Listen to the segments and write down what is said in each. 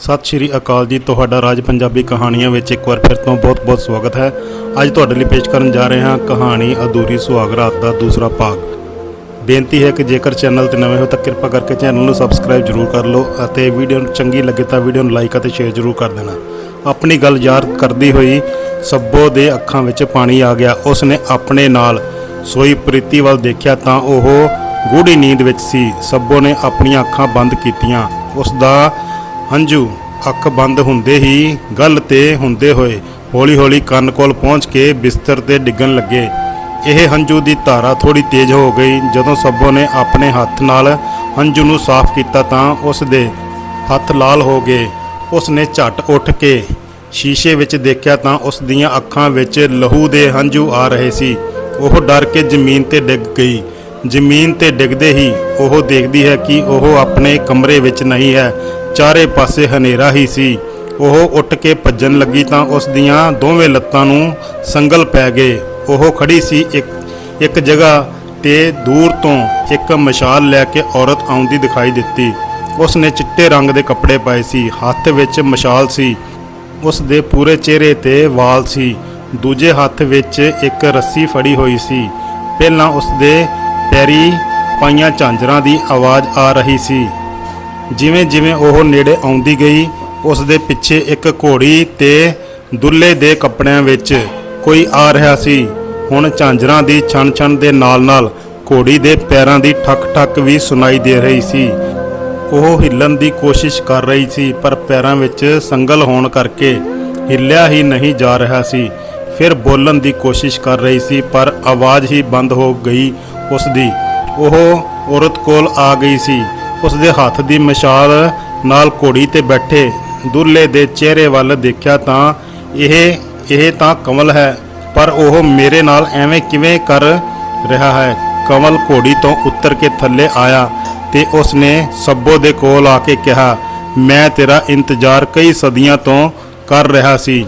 ਸਤਿ ਸ਼੍ਰੀ ਅਕਾਲ ਜੀ। ਤੁਹਾਡਾ ਰਾਜ ਪੰਜਾਬੀ ਕਹਾਣੀਆਂ ਵਿੱਚ ਇੱਕ ਵਾਰ ਫਿਰ ਤੋਂ ਬਹੁਤ-ਬਹੁਤ ਸਵਾਗਤ ਹੈ। ਅੱਜ ਤੁਹਾਡੇ ਲਈ ਪੇਸ਼ ਕਰਨ ਜਾ ਰਹੇ ਹਾਂ ਕਹਾਣੀ ਅਧੂਰੀ ਸੁਹਾਗਰਾਤ ਦਾ ਦੂਸਰਾ ਭਾਗ। ਬੇਨਤੀ ਹੈ ਕਿ ਜੇਕਰ ਚੈਨਲ ਤੇ ਨਵੇਂ ਹੋ ਤਾਂ ਕਿਰਪਾ ਕਰਕੇ ਚੈਨਲ ਨੂੰ ਸਬਸਕ੍ਰਾਈਬ ਜ਼ਰੂਰ ਕਰ ਲਓ ਅਤੇ ਵੀਡੀਓ ਨੂੰ ਚੰਗੀ ਲੱਗੇ ਤਾਂ ਵੀਡੀਓ ਨੂੰ ਲਾਈਕ ਅਤੇ ਸ਼ੇਅਰ ਜ਼ਰੂਰ ਕਰ ਦੇਣਾ। ਆਪਣੀ ਗੱਲ ਯਾਦ ਕਰਦੀ ਹੋਈ ਸੱਬੋ ਦੇ ਅੱਖਾਂ ਵਿੱਚ ਪਾਣੀ ਆ ਗਿਆ। ਉਸ ਨੇ ਆਪਣੇ ਨਾਲ ਸੋਈ ਪ੍ਰੀਤੀ ਵੱਲ ਦੇਖਿਆ ਤਾਂ ਉਹ ਗੂੜੀ ਨੀਂਦ ਵਿੱਚ ਸੀ। ਸੱਬੋ ਨੇ ਆਪਣੀਆਂ ਅੱਖਾਂ ਬੰਦ ਕੀਤੀਆਂ। ਉਸ ਦਾ ਹੰਝੂ ਅੱਖ ਬੰਦ ਹੁੰਦੇ ਹੀ ਗੱਲ ਤੇ ਹੁੰਦੇ ਹੋਏ ਹੌਲੀ-ਹੌਲੀ ਕੰਨ ਕੋਲ ਪਹੁੰਚ ਕੇ ਬਿਸਤਰ ਤੇ ਡਿੱਗਣ ਲੱਗੇ। ਇਹ ਹੰਝੂ ਦੀ ਧਾਰਾ ਥੋੜੀ ਤੇਜ਼ ਹੋ ਗਈ। ਜਦੋਂ ਸੱਬੋ ਨੇ ਆਪਣੇ ਹੱਥ ਨਾਲ ਹੰਝੂ ਨੂੰ ਸਾਫ਼ ਕੀਤਾ ਤਾਂ ਉਸ ਦੇ ਹੱਥ ਲਾਲ ਹੋ ਗਏ। ਉਸ ਨੇ ਝਟ ਉੱਠ ਕੇ ਸ਼ੀਸ਼ੇ ਵਿੱਚ ਦੇਖਿਆ ਤਾਂ ਉਸ ਦੀਆਂ ਅੱਖਾਂ ਵਿੱਚ ਲਹੂ ਦੇ ਹੰਝੂ ਆ ਰਹੇ ਸੀ। ਉਹ ਡਰ ਕੇ ਜ਼ਮੀਨ ਤੇ ਡਿੱਗ ਗਈ। ਜ਼ਮੀਨ ਤੇ ਡਿੱਗਦੇ ਹੀ ਉਹ ਦੇਖਦੀ ਹੈ ਕਿ ਉਹ ਆਪਣੇ ਕਮਰੇ ਵਿੱਚ ਨਹੀਂ ਹੈ। ਚਾਰੇ ਪਾਸੇ ਹਨੇਰਾ ਹੀ ਸੀ। ਉਹ ਉੱਠ ਕੇ ਭੱਜਣ ਲੱਗੀ ਤਾਂ ਉਸ ਦੀਆਂ ਦੋਵੇਂ ਲੱਤਾਂ ਨੂੰ ਸੰਗਲ ਪੈ ਗਏ। ਉਹ ਖੜੀ ਸੀ ਇੱਕ ਇੱਕ ਜਗ੍ਹਾ ਤੇ ਦੂਰ ਤੋਂ ਇੱਕ ਮਸ਼ਾਲ ਲੈ ਕੇ ਔਰਤ ਆਉਂਦੀ ਦਿਖਾਈ ਦਿੱਤੀ। ਉਸ ਨੇ ਚਿੱਟੇ ਰੰਗ ਦੇ ਕੱਪੜੇ ਪਾਏ ਸੀ। ਹੱਥ ਵਿੱਚ ਮਸ਼ਾਲ ਸੀ। ਉਸ ਦੇ ਪੂਰੇ ਚਿਹਰੇ ਤੇ ਵਾਲ ਸੀ। ਦੂਜੇ ਹੱਥ ਵਿੱਚ ਇੱਕ ਰੱਸੀ ਫੜੀ ਹੋਈ ਸੀ। ਪਹਿਲਾਂ ਉਸ ਦੇ ਪੈਰੀ ਪਾਈਆਂ ਝਾਂਜਰਾਂ ਦੀ ਆਵਾਜ਼ ਆ ਰਹੀ ਸੀ। ਜਿਵੇਂ ਜਿਵੇਂ ਉਹ ਨੇੜੇ ਆਉਂਦੀ ਗਈ, ਉਸ ਦੇ ਪਿੱਛੇ ਇੱਕ ਘੋੜੀ ਤੇ ਦੁੱਲੇ ਦੇ ਕੱਪੜਿਆਂ ਵਿੱਚ ਕੋਈ ਆ ਰਿਹਾ ਸੀ। ਹੁਣ ਝਾਂਜਰਾਂ ਦੀ ਛਣ-ਛਣ ਦੇ ਨਾਲ-ਨਾਲ ਘੋੜੀ ਦੇ ਪੈਰਾਂ ਦੀ ਠੱਕ ਠੱਕ ਵੀ ਸੁਣਾਈ ਦੇ ਰਹੀ ਸੀ। ਉਹ ਹਿੱਲਣ ਦੀ ਕੋਸ਼ਿਸ਼ ਕਰ ਰਹੀ ਸੀ, ਪਰ ਪੈਰਾਂ ਵਿੱਚ ਸੰਗਲ ਹੋਣ ਕਰਕੇ ਹਿੱਲਿਆ ਹੀ ਨਹੀਂ ਜਾ ਰਿਹਾ ਸੀ। ਫਿਰ ਬੋਲਣ ਦੀ ਕੋਸ਼ਿਸ਼ ਕਰ ਰਹੀ ਸੀ, ਪਰ ਆਵਾਜ਼ ਹੀ ਬੰਦ ਹੋ ਗਈ ਉਸ ਦੀ। ਉਹ ਔਰਤ ਕੋਲ ਆ ਗਈ ਸੀ। ਉਸ ਦੇ ਹੱਥ ਦੀ ਮਸ਼ਾਲ ਨਾਲ ਘੋੜੀ ਤੇ ਬੈਠੇ ਦੁੱਲੇ ਦੇ ਚਿਹਰੇ ਵੱਲ ਦੇਖਿਆ ਤਾਂ ਇਹ ਇਹ ਤਾਂ ਕਮਲ ਹੈ, ਪਰ ਉਹ ਮੇਰੇ ਨਾਲ ਐਵੇਂ ਕਿਵੇਂ ਕਰ ਰਿਹਾ ਹੈ? ਕਮਲ ਘੋੜੀ ਤੋਂ ਉੱਤਰ ਕੇ ਥੱਲੇ ਆਇਆ ਤੇ ਉਸ ਨੇ ਸੱਬੋ ਦੇ ਕੋਲ ਆ ਕੇ ਕਿਹਾ, ਮੈਂ ਤੇਰਾ ਇੰਤਜ਼ਾਰ ਕਈ ਸਦੀਆਂ ਤੋਂ ਕਰ ਰਿਹਾ ਸੀ।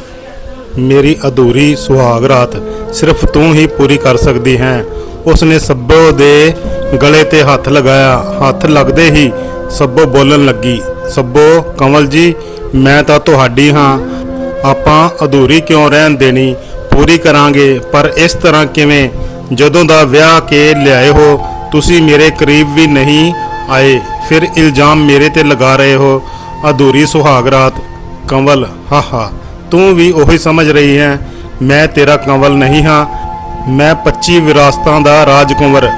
ਮੇਰੀ ਅਧੂਰੀ ਸੁਹਾਗ ਰਾਤ ਸਿਰਫ ਤੂੰ ਹੀ ਪੂਰੀ ਕਰ ਸਕਦੀ ਹੈ। ਉਸ ਨੇ ਸੱਬੋ ਦੇ ਗਲੇ ਤੇ ਹੱਥ ਲਗਾਇਆ। ਹੱਥ ਲੱਗਦੇ ਹੀ ਸੱਬੋ ਬੋਲਣ ਲੱਗੀ ਸੱਬੋ ਕਮਲ ਜੀ, ਮੈਂ ਤਾਂ ਤੁਹਾਡੀ ਹਾਂ। ਆਪਾਂ ਅਧੂਰੀ ਕਿਉਂ ਰਹਿਣ ਦੇਣੀ? ਪੂਰੀ ਕਰਾਂਗੇ, ਪਰ ਇਸ ਤਰ੍ਹਾਂ ਕਿਵੇਂ? ਜਦੋਂ ਦਾ ਵਿਆਹ ਕੇ ਲਿਆਏ ਹੋ, ਤੁਸੀਂ ਮੇਰੇ ਕਰੀਬ ਵੀ ਨਹੀਂ ਆਏ। ਫਿਰ ਇਲਜ਼ਾਮ ਮੇਰੇ ਤੇ ਲਗਾ ਰਹੇ ਹੋ। ਅਧੂਰੀ ਸੁਹਾਗ ਰਾਤ। ਕੰਵਲ ਹਾਹਾ ਤੂੰ ਵੀ ਉਹੀ ਸਮਝ ਰਹੀ ਹੈ। ਮੈਂ ਤੇਰਾ ਕੰਵਲ ਨਹੀਂ ਹਾਂ। ਮੈਂ 25 ਵਿਰਾਸਤਾਂ ਦਾ ਰਾਜਕੁੰਵਰ।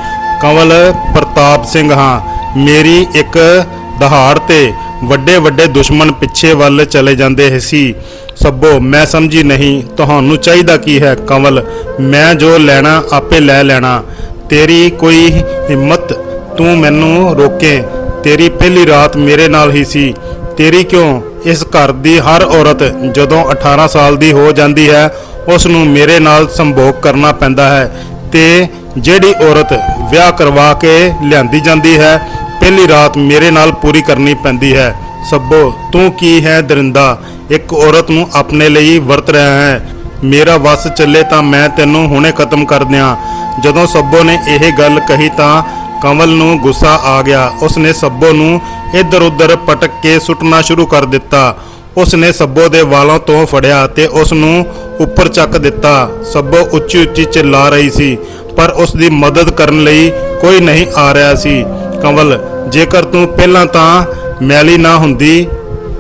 ਕੰਵਲ ਪ੍ਰਤਾਪ ਸਿੰਘ ਹਾਂ। ਮੇਰੀ ਇੱਕ ਦਹਾੜ ਤੇ ਵੱਡੇ ਵੱਡੇ ਦੁਸ਼ਮਣ ਪਿੱਛੇ ਵੱਲ ਚਲੇ ਜਾਂਦੇ ਸੀ। ਸੱਬੋ ਮੈਂ ਸਮਝੀ ਨਹੀਂ, ਤੁਹਾਨੂੰ ਚਾਹੀਦਾ ਕੀ ਹੈ ਕੰਵਲ? ਮੈਂ ਜੋ ਲੈਣਾ, ਆਪੇ ਲੈ ਲੈਣਾ। ਤੇਰੀ ਕੋਈ ਹਿੰਮਤ, ਤੂੰ ਮੈਨੂੰ ਰੋਕੇ। ਤੇਰੀ ਪਹਿਲੀ ਰਾਤ ਮੇਰੇ ਨਾਲ ਹੀ ਸੀ। ਤੇਰੀ ਕਿਉਂ? ਇਸ ਘਰ ਦੀ ਹਰ ਔਰਤ ਜਦੋਂ 18 ਸਾਲ ਦੀ ਹੋ ਜਾਂਦੀ ਹੈ ਉਸ ਨੂੰ ਮੇਰੇ ਨਾਲ ਸੰਭੋਗ ਕਰਨਾ ਪੈਂਦਾ ਹੈ। ਤੇ ਜਿਹੜੀ ਔਰਤ ਵਿਆਹ ਕਰਵਾ ਕੇ ਲਿਆਂਦੀ ਜਾਂਦੀ ਹੈ, ਪਹਿਲੀ ਰਾਤ ਮੇਰੇ ਨਾਲ ਪੂਰੀ ਕਰਨੀ ਪੈਂਦੀ ਹੈ। ਸੱਬੋ, ਤੂੰ ਕੀ ਹੈ ਦਰਿੰਦਾ? ਇੱਕ ਔਰਤ ਨੂੰ ਆਪਣੇ ਲਈ ਵਰਤ ਰਿਹਾ ਹੈ। ਮੇਰਾ ਵਸ ਚੱਲੇ ਤਾਂ ਮੈਂ ਤੈਨੂੰ ਹੁਣੇ ਖਤਮ ਕਰ ਦਿਆਂ। ਜਦੋਂ ਸੱਬੋ ਨੇ ਇਹ ਗੱਲ ਕਹੀ ਤਾਂ ਕਮਲ ਨੂੰ ਗੁੱਸਾ ਆ ਗਿਆ। ਉਸਨੇ ਸੱਬੋ ਨੂੰ ਇੱਧਰ ਉੱਧਰ ਪਟਕ ਕੇ ਸੁੱਟਣਾ ਸ਼ੁਰੂ ਕਰ ਦਿੱਤਾ। ਉਸਨੇ ਸੱਬੋ ਦੇ ਵਾਲਾਂ ਤੋਂ ਫੜਿਆ ਤੇ ਉਸ ਨੂੰ ਉੱਪਰ ਚੱਕ ਦਿੱਤਾ। ਸੱਬੋ ਉੱਚੀ ਉੱਚੀ ਚਿল্ਲਾ ਰਹੀ ਸੀ। ਪਰ ਉਸ ਦੀ ਮਦਦ ਕਰਨ ਲਈ ਕੋਈ ਨਹੀਂ ਆ ਰਿਹਾ ਸੀ। ਕੰਵਲ, ਜੇਕਰ ਤੂੰ ਪਹਿਲਾਂ ਤਾਂ ਮੈਲੀ ਨਾ ਹੁੰਦੀ,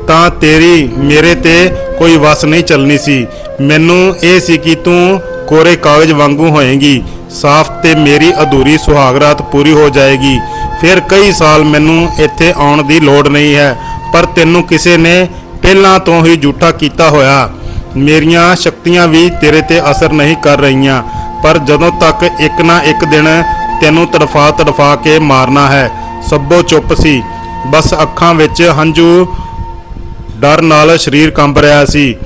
ਤਾਂ ਤੇਰੀ ਮੇਰੇ ਤੇ ਕੋਈ ਵਸ ਨਹੀਂ ਚੱਲਣੀ ਸੀ। ਮੈਨੂੰ ਇਹ ਸੀ ਕਿ ਤੂੰ ਕੋਰੇ ਕਾਗਜ਼ ਵਾਂਗੂ ਹੋਏਗੀ। ਸਾਫ਼ ਤੇ ਮੇਰੀ ਅਧੂਰੀ ਸੁਹਾਗਰਾਤ ਪੂਰੀ ਹੋ ਜਾਏਗੀ। ਫਿਰ ਕਈ ਸਾਲ ਮੈਨੂੰ ਇੱਥੇ ਆਉਣ ਦੀ ਲੋੜ ਨਹੀਂ ਹੈ, ਪਰ ਤੈਨੂੰ ਕਿਸੇ ਨੇ ਪਹਿਲਾਂ ਤੋਂ ਹੀ ਝੂਠਾ ਕੀਤਾ ਹੋਇਆ। ਮੇਰੀਆਂ ਸ਼ਕਤੀਆਂ ਵੀ ਤੇਰੇ ਤੇ ਅਸਰ ਨਹੀਂ ਕਰ ਰਹੀਆਂ। ਪਰ ਜਦੋਂ ਤੱਕ ਇੱਕ ਨਾ ਇੱਕ ਦਿਨ ਤੈਨੂੰ ਤੜਫਾ ਤੜਫਾ ਕੇ ਮਾਰਨਾ ਹੈ ਸੱਬੋ ਚੁੱਪ ਸੀ। ਬਸ ਅੱਖਾਂ ਵਿੱਚ ਹੰਝੂ, ਡਰ ਨਾਲ ਸਰੀਰ ਕੰਬ ਰਿਹਾ ਸੀ।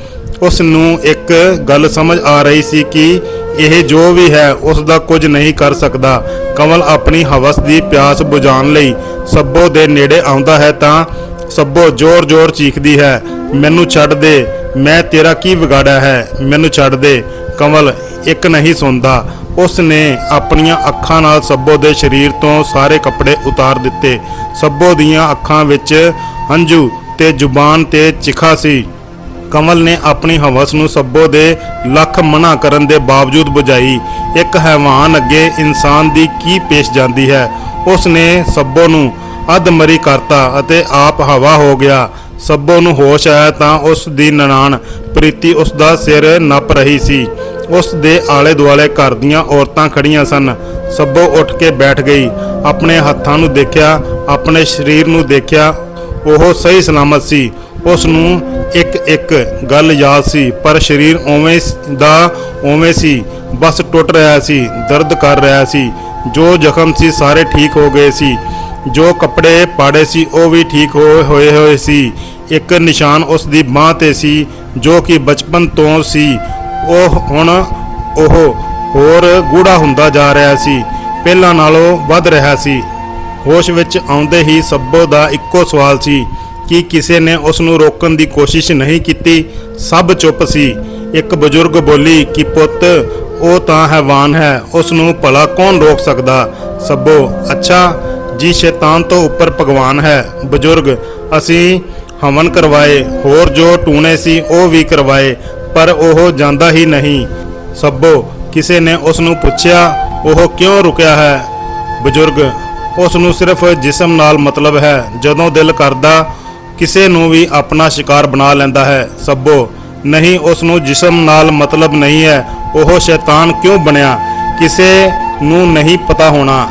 ਉਸ ਨੂੰ ਇੱਕ ਗੱਲ ਸਮਝ ਆ ਰਹੀ ਸੀ ਕਿ ਇਹ ਜੋ ਵੀ ਹੈ, ਉਸ ਦਾ ਕੁਝ ਨਹੀਂ ਕਰ ਸਕਦਾ। ਕਮਲ ਆਪਣੀ ਹਵਸ ਦੀ ਪਿਆਸ ਬੁਝਾਉਣ ਲਈ ਸੱਬੋ ਦੇ ਨੇੜੇ ਆਉਂਦਾ ਹੈ ਤਾਂ ਸੱਬੋ ਜ਼ੋਰ-ਜ਼ੋਰ ਚੀਖਦੀ ਹੈ, ਮੈਨੂੰ ਛੱਡ ਦੇ, ਮੈਂ ਤੇਰਾ ਕੀ ਵਿਗਾੜਿਆ ਹੈ? ਮੈਨੂੰ ਛੱਡ ਦੇ। ਕਮਲ ਇੱਕ ਨਹੀਂ ਸੁਣਦਾ। ਉਸ ਨੇ ਆਪਣੀਆਂ ਅੱਖਾਂ ਨਾਲ ਸੱਬੋ ਦੇ ਸਰੀਰ ਤੋਂ ਸਾਰੇ ਕੱਪੜੇ ਉਤਾਰ ਦਿੱਤੇ। ਸੱਬੋ ਦੀਆਂ ਅੱਖਾਂ ਵਿੱਚ ਹੰਝੂ ਤੇ ਜ਼ੁਬਾਨ ਤੇ ਚਿਖਾ ਸੀ। ਕਮਲ ਨੇ ਆਪਣੀ ਹਵਸ ਨੂੰ ਸੱਬੋ ਦੇ ਲੱਖ ਮਨਾ ਕਰਨ ਦੇ ਬਾਵਜੂਦ ਬੁਝਾਈ। ਇੱਕ ਹੈਵਾਨ ਅੱਗੇ ਇਨਸਾਨ ਦੀ ਕੀ ਪੇਸ਼ ਜਾਂਦੀ ਹੈ? ਉਸ ਨੇ ਸੱਬੋ ਨੂੰ ਅਧਮਰੀ ਕਰਤਾ ਅਤੇ ਆਪ ਹਵਾ ਹੋ ਗਿਆ। ਸੱਬੋ ਨੂੰ ਹੋਸ਼ ਆਇਆ ਤਾਂ ਉਸ ਦੀ ਨਨਾਣ ਪ੍ਰੀਤੀ ਉਸ ਦਾ ਸਿਰ ਨੱਪ ਰਹੀ ਸੀ। ਉਸ ਦੇ ਆਲੇ ਦੁਆਲੇ ਘਰ ਦੀਆਂ ਔਰਤਾਂ ਖੜੀਆਂ ਸਨ। ਸੱਬੋ ਉੱਠ ਕੇ ਬੈਠ ਗਈ। ਆਪਣੇ ਹੱਥਾਂ ਨੂੰ ਦੇਖਿਆ, ਆਪਣੇ ਸਰੀਰ ਨੂੰ ਦੇਖਿਆ, ਉਹ ਸਹੀ ਸਲਾਮਤ ਸੀ। ਉਸ ਨੂੰ ਇੱਕ ਇੱਕ ਗੱਲ ਯਾਦ ਸੀ, ਪਰ ਸਰੀਰ ਉਵੇਂ ਦਾ ਉਵੇਂ ਸੀ। ਬਸ ਟੁੱਟ ਰਿਹਾ ਸੀ, ਦਰਦ ਕਰ ਰਿਹਾ ਸੀ। ਜੋ ਜ਼ਖਮ ਸੀ, ਸਾਰੇ ਠੀਕ ਹੋ ਗਏ ਸੀ। ਜੋ ਕੱਪੜੇ ਪਾੜੇ ਸੀ, ਉਹ ਵੀ ਠੀਕ ਹੋਏ ਹੋਏ ਹੋਏ ਸੀ। ਇੱਕ ਨਿਸ਼ਾਨ ਉਸ ਦੀ ਬਾਹ ਤੇ ਸੀ, ਜੋ ਕਿ ਬਚਪਨ ਤੋਂ ਸੀ। ਉਹ ਹੁਣ ਉਹ ਹੋਰ ਗੂੜਾ ਹੁੰਦਾ ਜਾ ਰਿਹਾ ਸੀ। ਪਹਿਲਾਂ ਨਾਲੋਂ ਵੱਧ ਰਿਹਾ ਸੀ। ਹੋਸ਼ ਵਿੱਚ ਆਉਂਦੇ ਹੀ ਸੱਬੋ ਦਾ ਇੱਕੋ ਸਵਾਲ ਸੀ ਕਿ ਕਿਸੇ ਨੇ ਉਸ ਨੂੰ ਰੋਕਣ ਦੀ ਕੋਸ਼ਿਸ਼ ਨਹੀਂ ਕੀਤੀ। ਸਭ ਚੁੱਪ ਸੀ। ਇੱਕ ਬਜ਼ੁਰਗ ਬੋਲੀ ਕਿ ਪੁੱਤ, ਉਹ ਤਾਂ ਹੈਵਾਨ ਹੈ ਉਸ ਨੂੰ ਭਲਾ ਕੌਣ ਰੋਕ ਸਕਦਾ? ਸੱਬੋ ਅੱਛਾ, ਜੀ ਸ਼ੈਤਾਨ ਤੋਂ ਉੱਪਰ ਭਗਵਾਨ ਹੈ। ਬਜ਼ੁਰਗ, ਅਸੀਂ ਹਵਨ ਕਰਵਾਏ, ਹੋਰ ਜੋ ਟੂਣੇ ਸੀ ਉਹ ਵੀ ਕਰਵਾਏ। ਪਰ ਉਹ ਜਾਂਦਾ ਹੀ ਨਹੀਂ। ਸੱਬੋ, ਕਿਸੇ ਨੇ ਉਸ ਨੂੰ ਪੁੱਛਿਆ, ਉਹ ਕਿਉਂ ਰੁਕਿਆ ਹੈ? ਬਜ਼ੁਰਗ ਉਸ ਨੂੰ ਸਿਰਫ ਜਿਸਮ ਨਾਲ ਮਤਲਬ ਹੈ। ਜਦੋਂ ਦਿਲ ਕਰਦਾ, ਕਿਸੇ ਨੂੰ ਵੀ ਆਪਣਾ ਸ਼ਿਕਾਰ ਬਣਾ ਲੈਂਦਾ ਹੈ। ਸੱਬੋ, ਨਹੀਂ ਉਸ ਨੂੰ ਜਿਸਮ ਨਾਲ ਮਤਲਬ ਨਹੀਂ ਹੈ। ਉਹ ਸ਼ੈਤਾਨ ਕਿਉਂ ਬਣਿਆ? ਕਿਸੇ ਨੂੰ ਨਹੀਂ ਪਤਾ ਹੋਣਾ।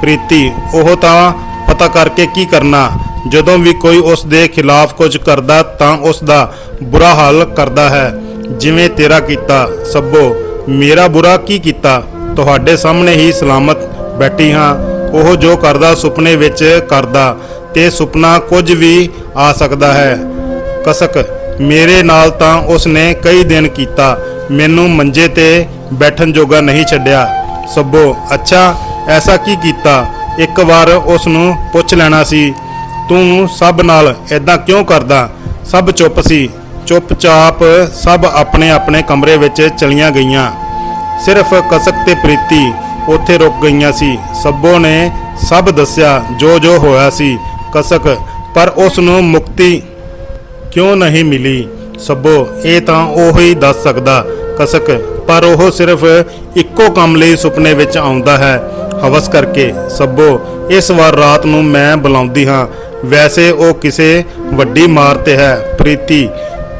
ਪ੍ਰੀਤੀ, ਉਹ ਤਾਂ ਪਤਾ ਕਰਕੇ ਕੀ ਕਰਨਾ? ਜਦੋਂ ਵੀ ਕੋਈ ਉਸ ਦੇ ਖਿਲਾਫ ਕੁਝ ਕਰਦਾ ਤਾਂ ਉਸ ਦਾ ਬੁਰਾ ਹਾਲ ਕਰਦਾ ਹੈ। ਜਿਵੇਂ ਤੇਰਾ ਕੀਤਾ ਸੱਬੋ ਮੇਰਾ ਬੁਰਾ ਕੀ ਕੀਤਾ? ਤੁਹਾਡੇ ਸਾਹਮਣੇ ਹੀ ਸਲਾਮਤ ਬੈਠੀ ਹਾਂ। ਉਹ ਜੋ ਕਰਦਾ, ਸੁਪਨੇ ਵਿੱਚ ਕਰਦਾ, ਤੇ ਸੁਪਨਾ ਕੁਝ ਵੀ ਆ ਸਕਦਾ ਹੈ। ਕਸਕ, ਮੇਰੇ ਨਾਲ ਤਾਂ ਉਸ ਨੇ ਕਈ ਦਿਨ ਕੀਤਾ। ਮੈਨੂੰ ਮੰਜੇ ਤੇ ਬੈਠਣ ਜੋਗਾ ਨਹੀਂ ਛੱਡਿਆ। ਸੱਬੋ ਅੱਛਾ, ਐਸਾ ਕੀ ਕੀਤਾ? ਇੱਕ ਵਾਰ ਉਸ ਨੂੰ ਪੁੱਛ ਲੈਣਾ ਸੀ, ਤੂੰ ਸਭ ਨਾਲ ਐਦਾਂ ਕਿਉਂ ਕਰਦਾ? ਸਭ ਚੁੱਪ ਸੀ। ਚੁੱਪਚਾਪ ਸਭ ਆਪਣੇ ਆਪਣੇ ਕਮਰੇ ਵਿੱਚ ਚਲੀਆਂ ਗਈਆਂ। ਸਿਰਫ ਕਸਕ ਤੇ ਪ੍ਰੀਤੀ ਉੱਥੇ ਰੁਕ ਗਈਆਂ ਸੀ। ਸੱਬੋ ਨੇ ਸਭ ਦੱਸਿਆ, ਜੋ ਜੋ ਹੋਇਆ ਸੀ, ਕਸਕ, ਪਰ ਉਸ ਨੂੰ ਮੁਕਤੀ ਕਿਉਂ ਨਹੀਂ ਮਿਲੀ? ਸੱਬੋ ਇਹ ਤਾਂ ਉਹ ਹੀ ਦੱਸ ਸਕਦਾ, ਕਸਕ, ਪਰ ਉਹ ਸਿਰਫ ਇੱਕੋ ਕੰਮ ਲਈ ਸੁਪਨੇ ਵਿੱਚ ਆਉਂਦਾ ਹੈ। ਹਵਸ ਕਰਕੇ ਸੱਬੋ ਇਸ ਵਾਰ ਰਾਤ ਨੂੰ ਮੈਂ ਬੁਲਾਉਂਦੀ ਹਾਂ। ਵੈਸੇ ਉਹ ਕਿਸੇ ਵੱਡੀ ਮਾਰ ਤੇ ਹੈ। ਪ੍ਰੀਤੀ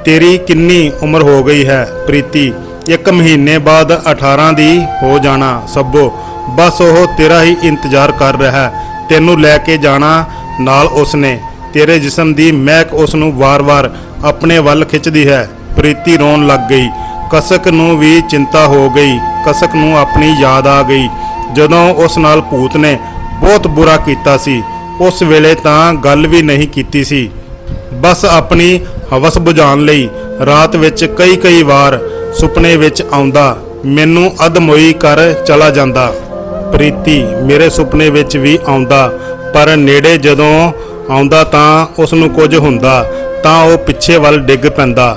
ਤੇਰੀ ਕਿੰਨੀ ਉਮਰ ਹੋ ਗਈ ਹੈ ਪ੍ਰੀਤੀ? ਇੱਕ ਮਹੀਨੇ ਬਾਅਦ 18 ਦੀ ਹੋ ਜਾਣਾ ਸੱਬੋ ਬਸ ਉਹ ਤੇਰਾ ਹੀ ਇੰਤਜ਼ਾਰ ਕਰ ਰਿਹਾ ਤੈਨੂੰ ਲੈ ਕੇ ਜਾਣਾ ਨਾਲ ਉਸਨੇ। ਤੇਰੇ ਜਿਸਮ ਦੀ ਮਹਿਕ ਉਸ ਨੂੰ ਵਾਰ-ਵਾਰ ਆਪਣੇ ਵੱਲ ਖਿੱਚਦੀ ਹੈ। ਪ੍ਰੀਤੀ ਰੋਣ ਲੱਗ ਗਈ। ਕਸਕ ਨੂੰ ਵੀ ਚਿੰਤਾ ਹੋ ਗਈ। ਕਸਕ ਨੂੰ ਆਪਣੀ ਯਾਦ ਆ ਗਈ। ਜਦੋਂ ਉਸ ਨਾਲ ਭੂਤ ਨੇ ਬਹੁਤ ਬੁਰਾ ਕੀਤਾ ਸੀ। ਉਸ ਵੇਲੇ ਤਾਂ ਗੱਲ ਵੀ ਨਹੀਂ ਕੀਤੀ ਸੀ। ਬਸ ਆਪਣੀ ਹਵਸ ਬੁਝਾਉਣ ਲਈ ਰਾਤ ਵਿੱਚ ਕਈ ਕਈ ਵਾਰ ਸੁਪਨੇ ਵਿੱਚ ਆਉਂਦਾ, ਮੈਨੂੰ ਅਧਮੋਈ ਕਰ ਚਲਾ ਜਾਂਦਾ। ਪ੍ਰੀਤੀ ਮੇਰੇ ਸੁਪਨੇ ਵਿੱਚ ਵੀ ਆਉਂਦਾ, ਪਰ ਨੇੜੇ ਜਦੋਂ ਆਉਂਦਾ ਤਾਂ ਉਸ ਨੂੰ ਕੁਝ ਹੁੰਦਾ, ਤਾਂ ਉਹ ਪਿੱਛੇ ਵੱਲ ਡਿੱਗ ਪੈਂਦਾ।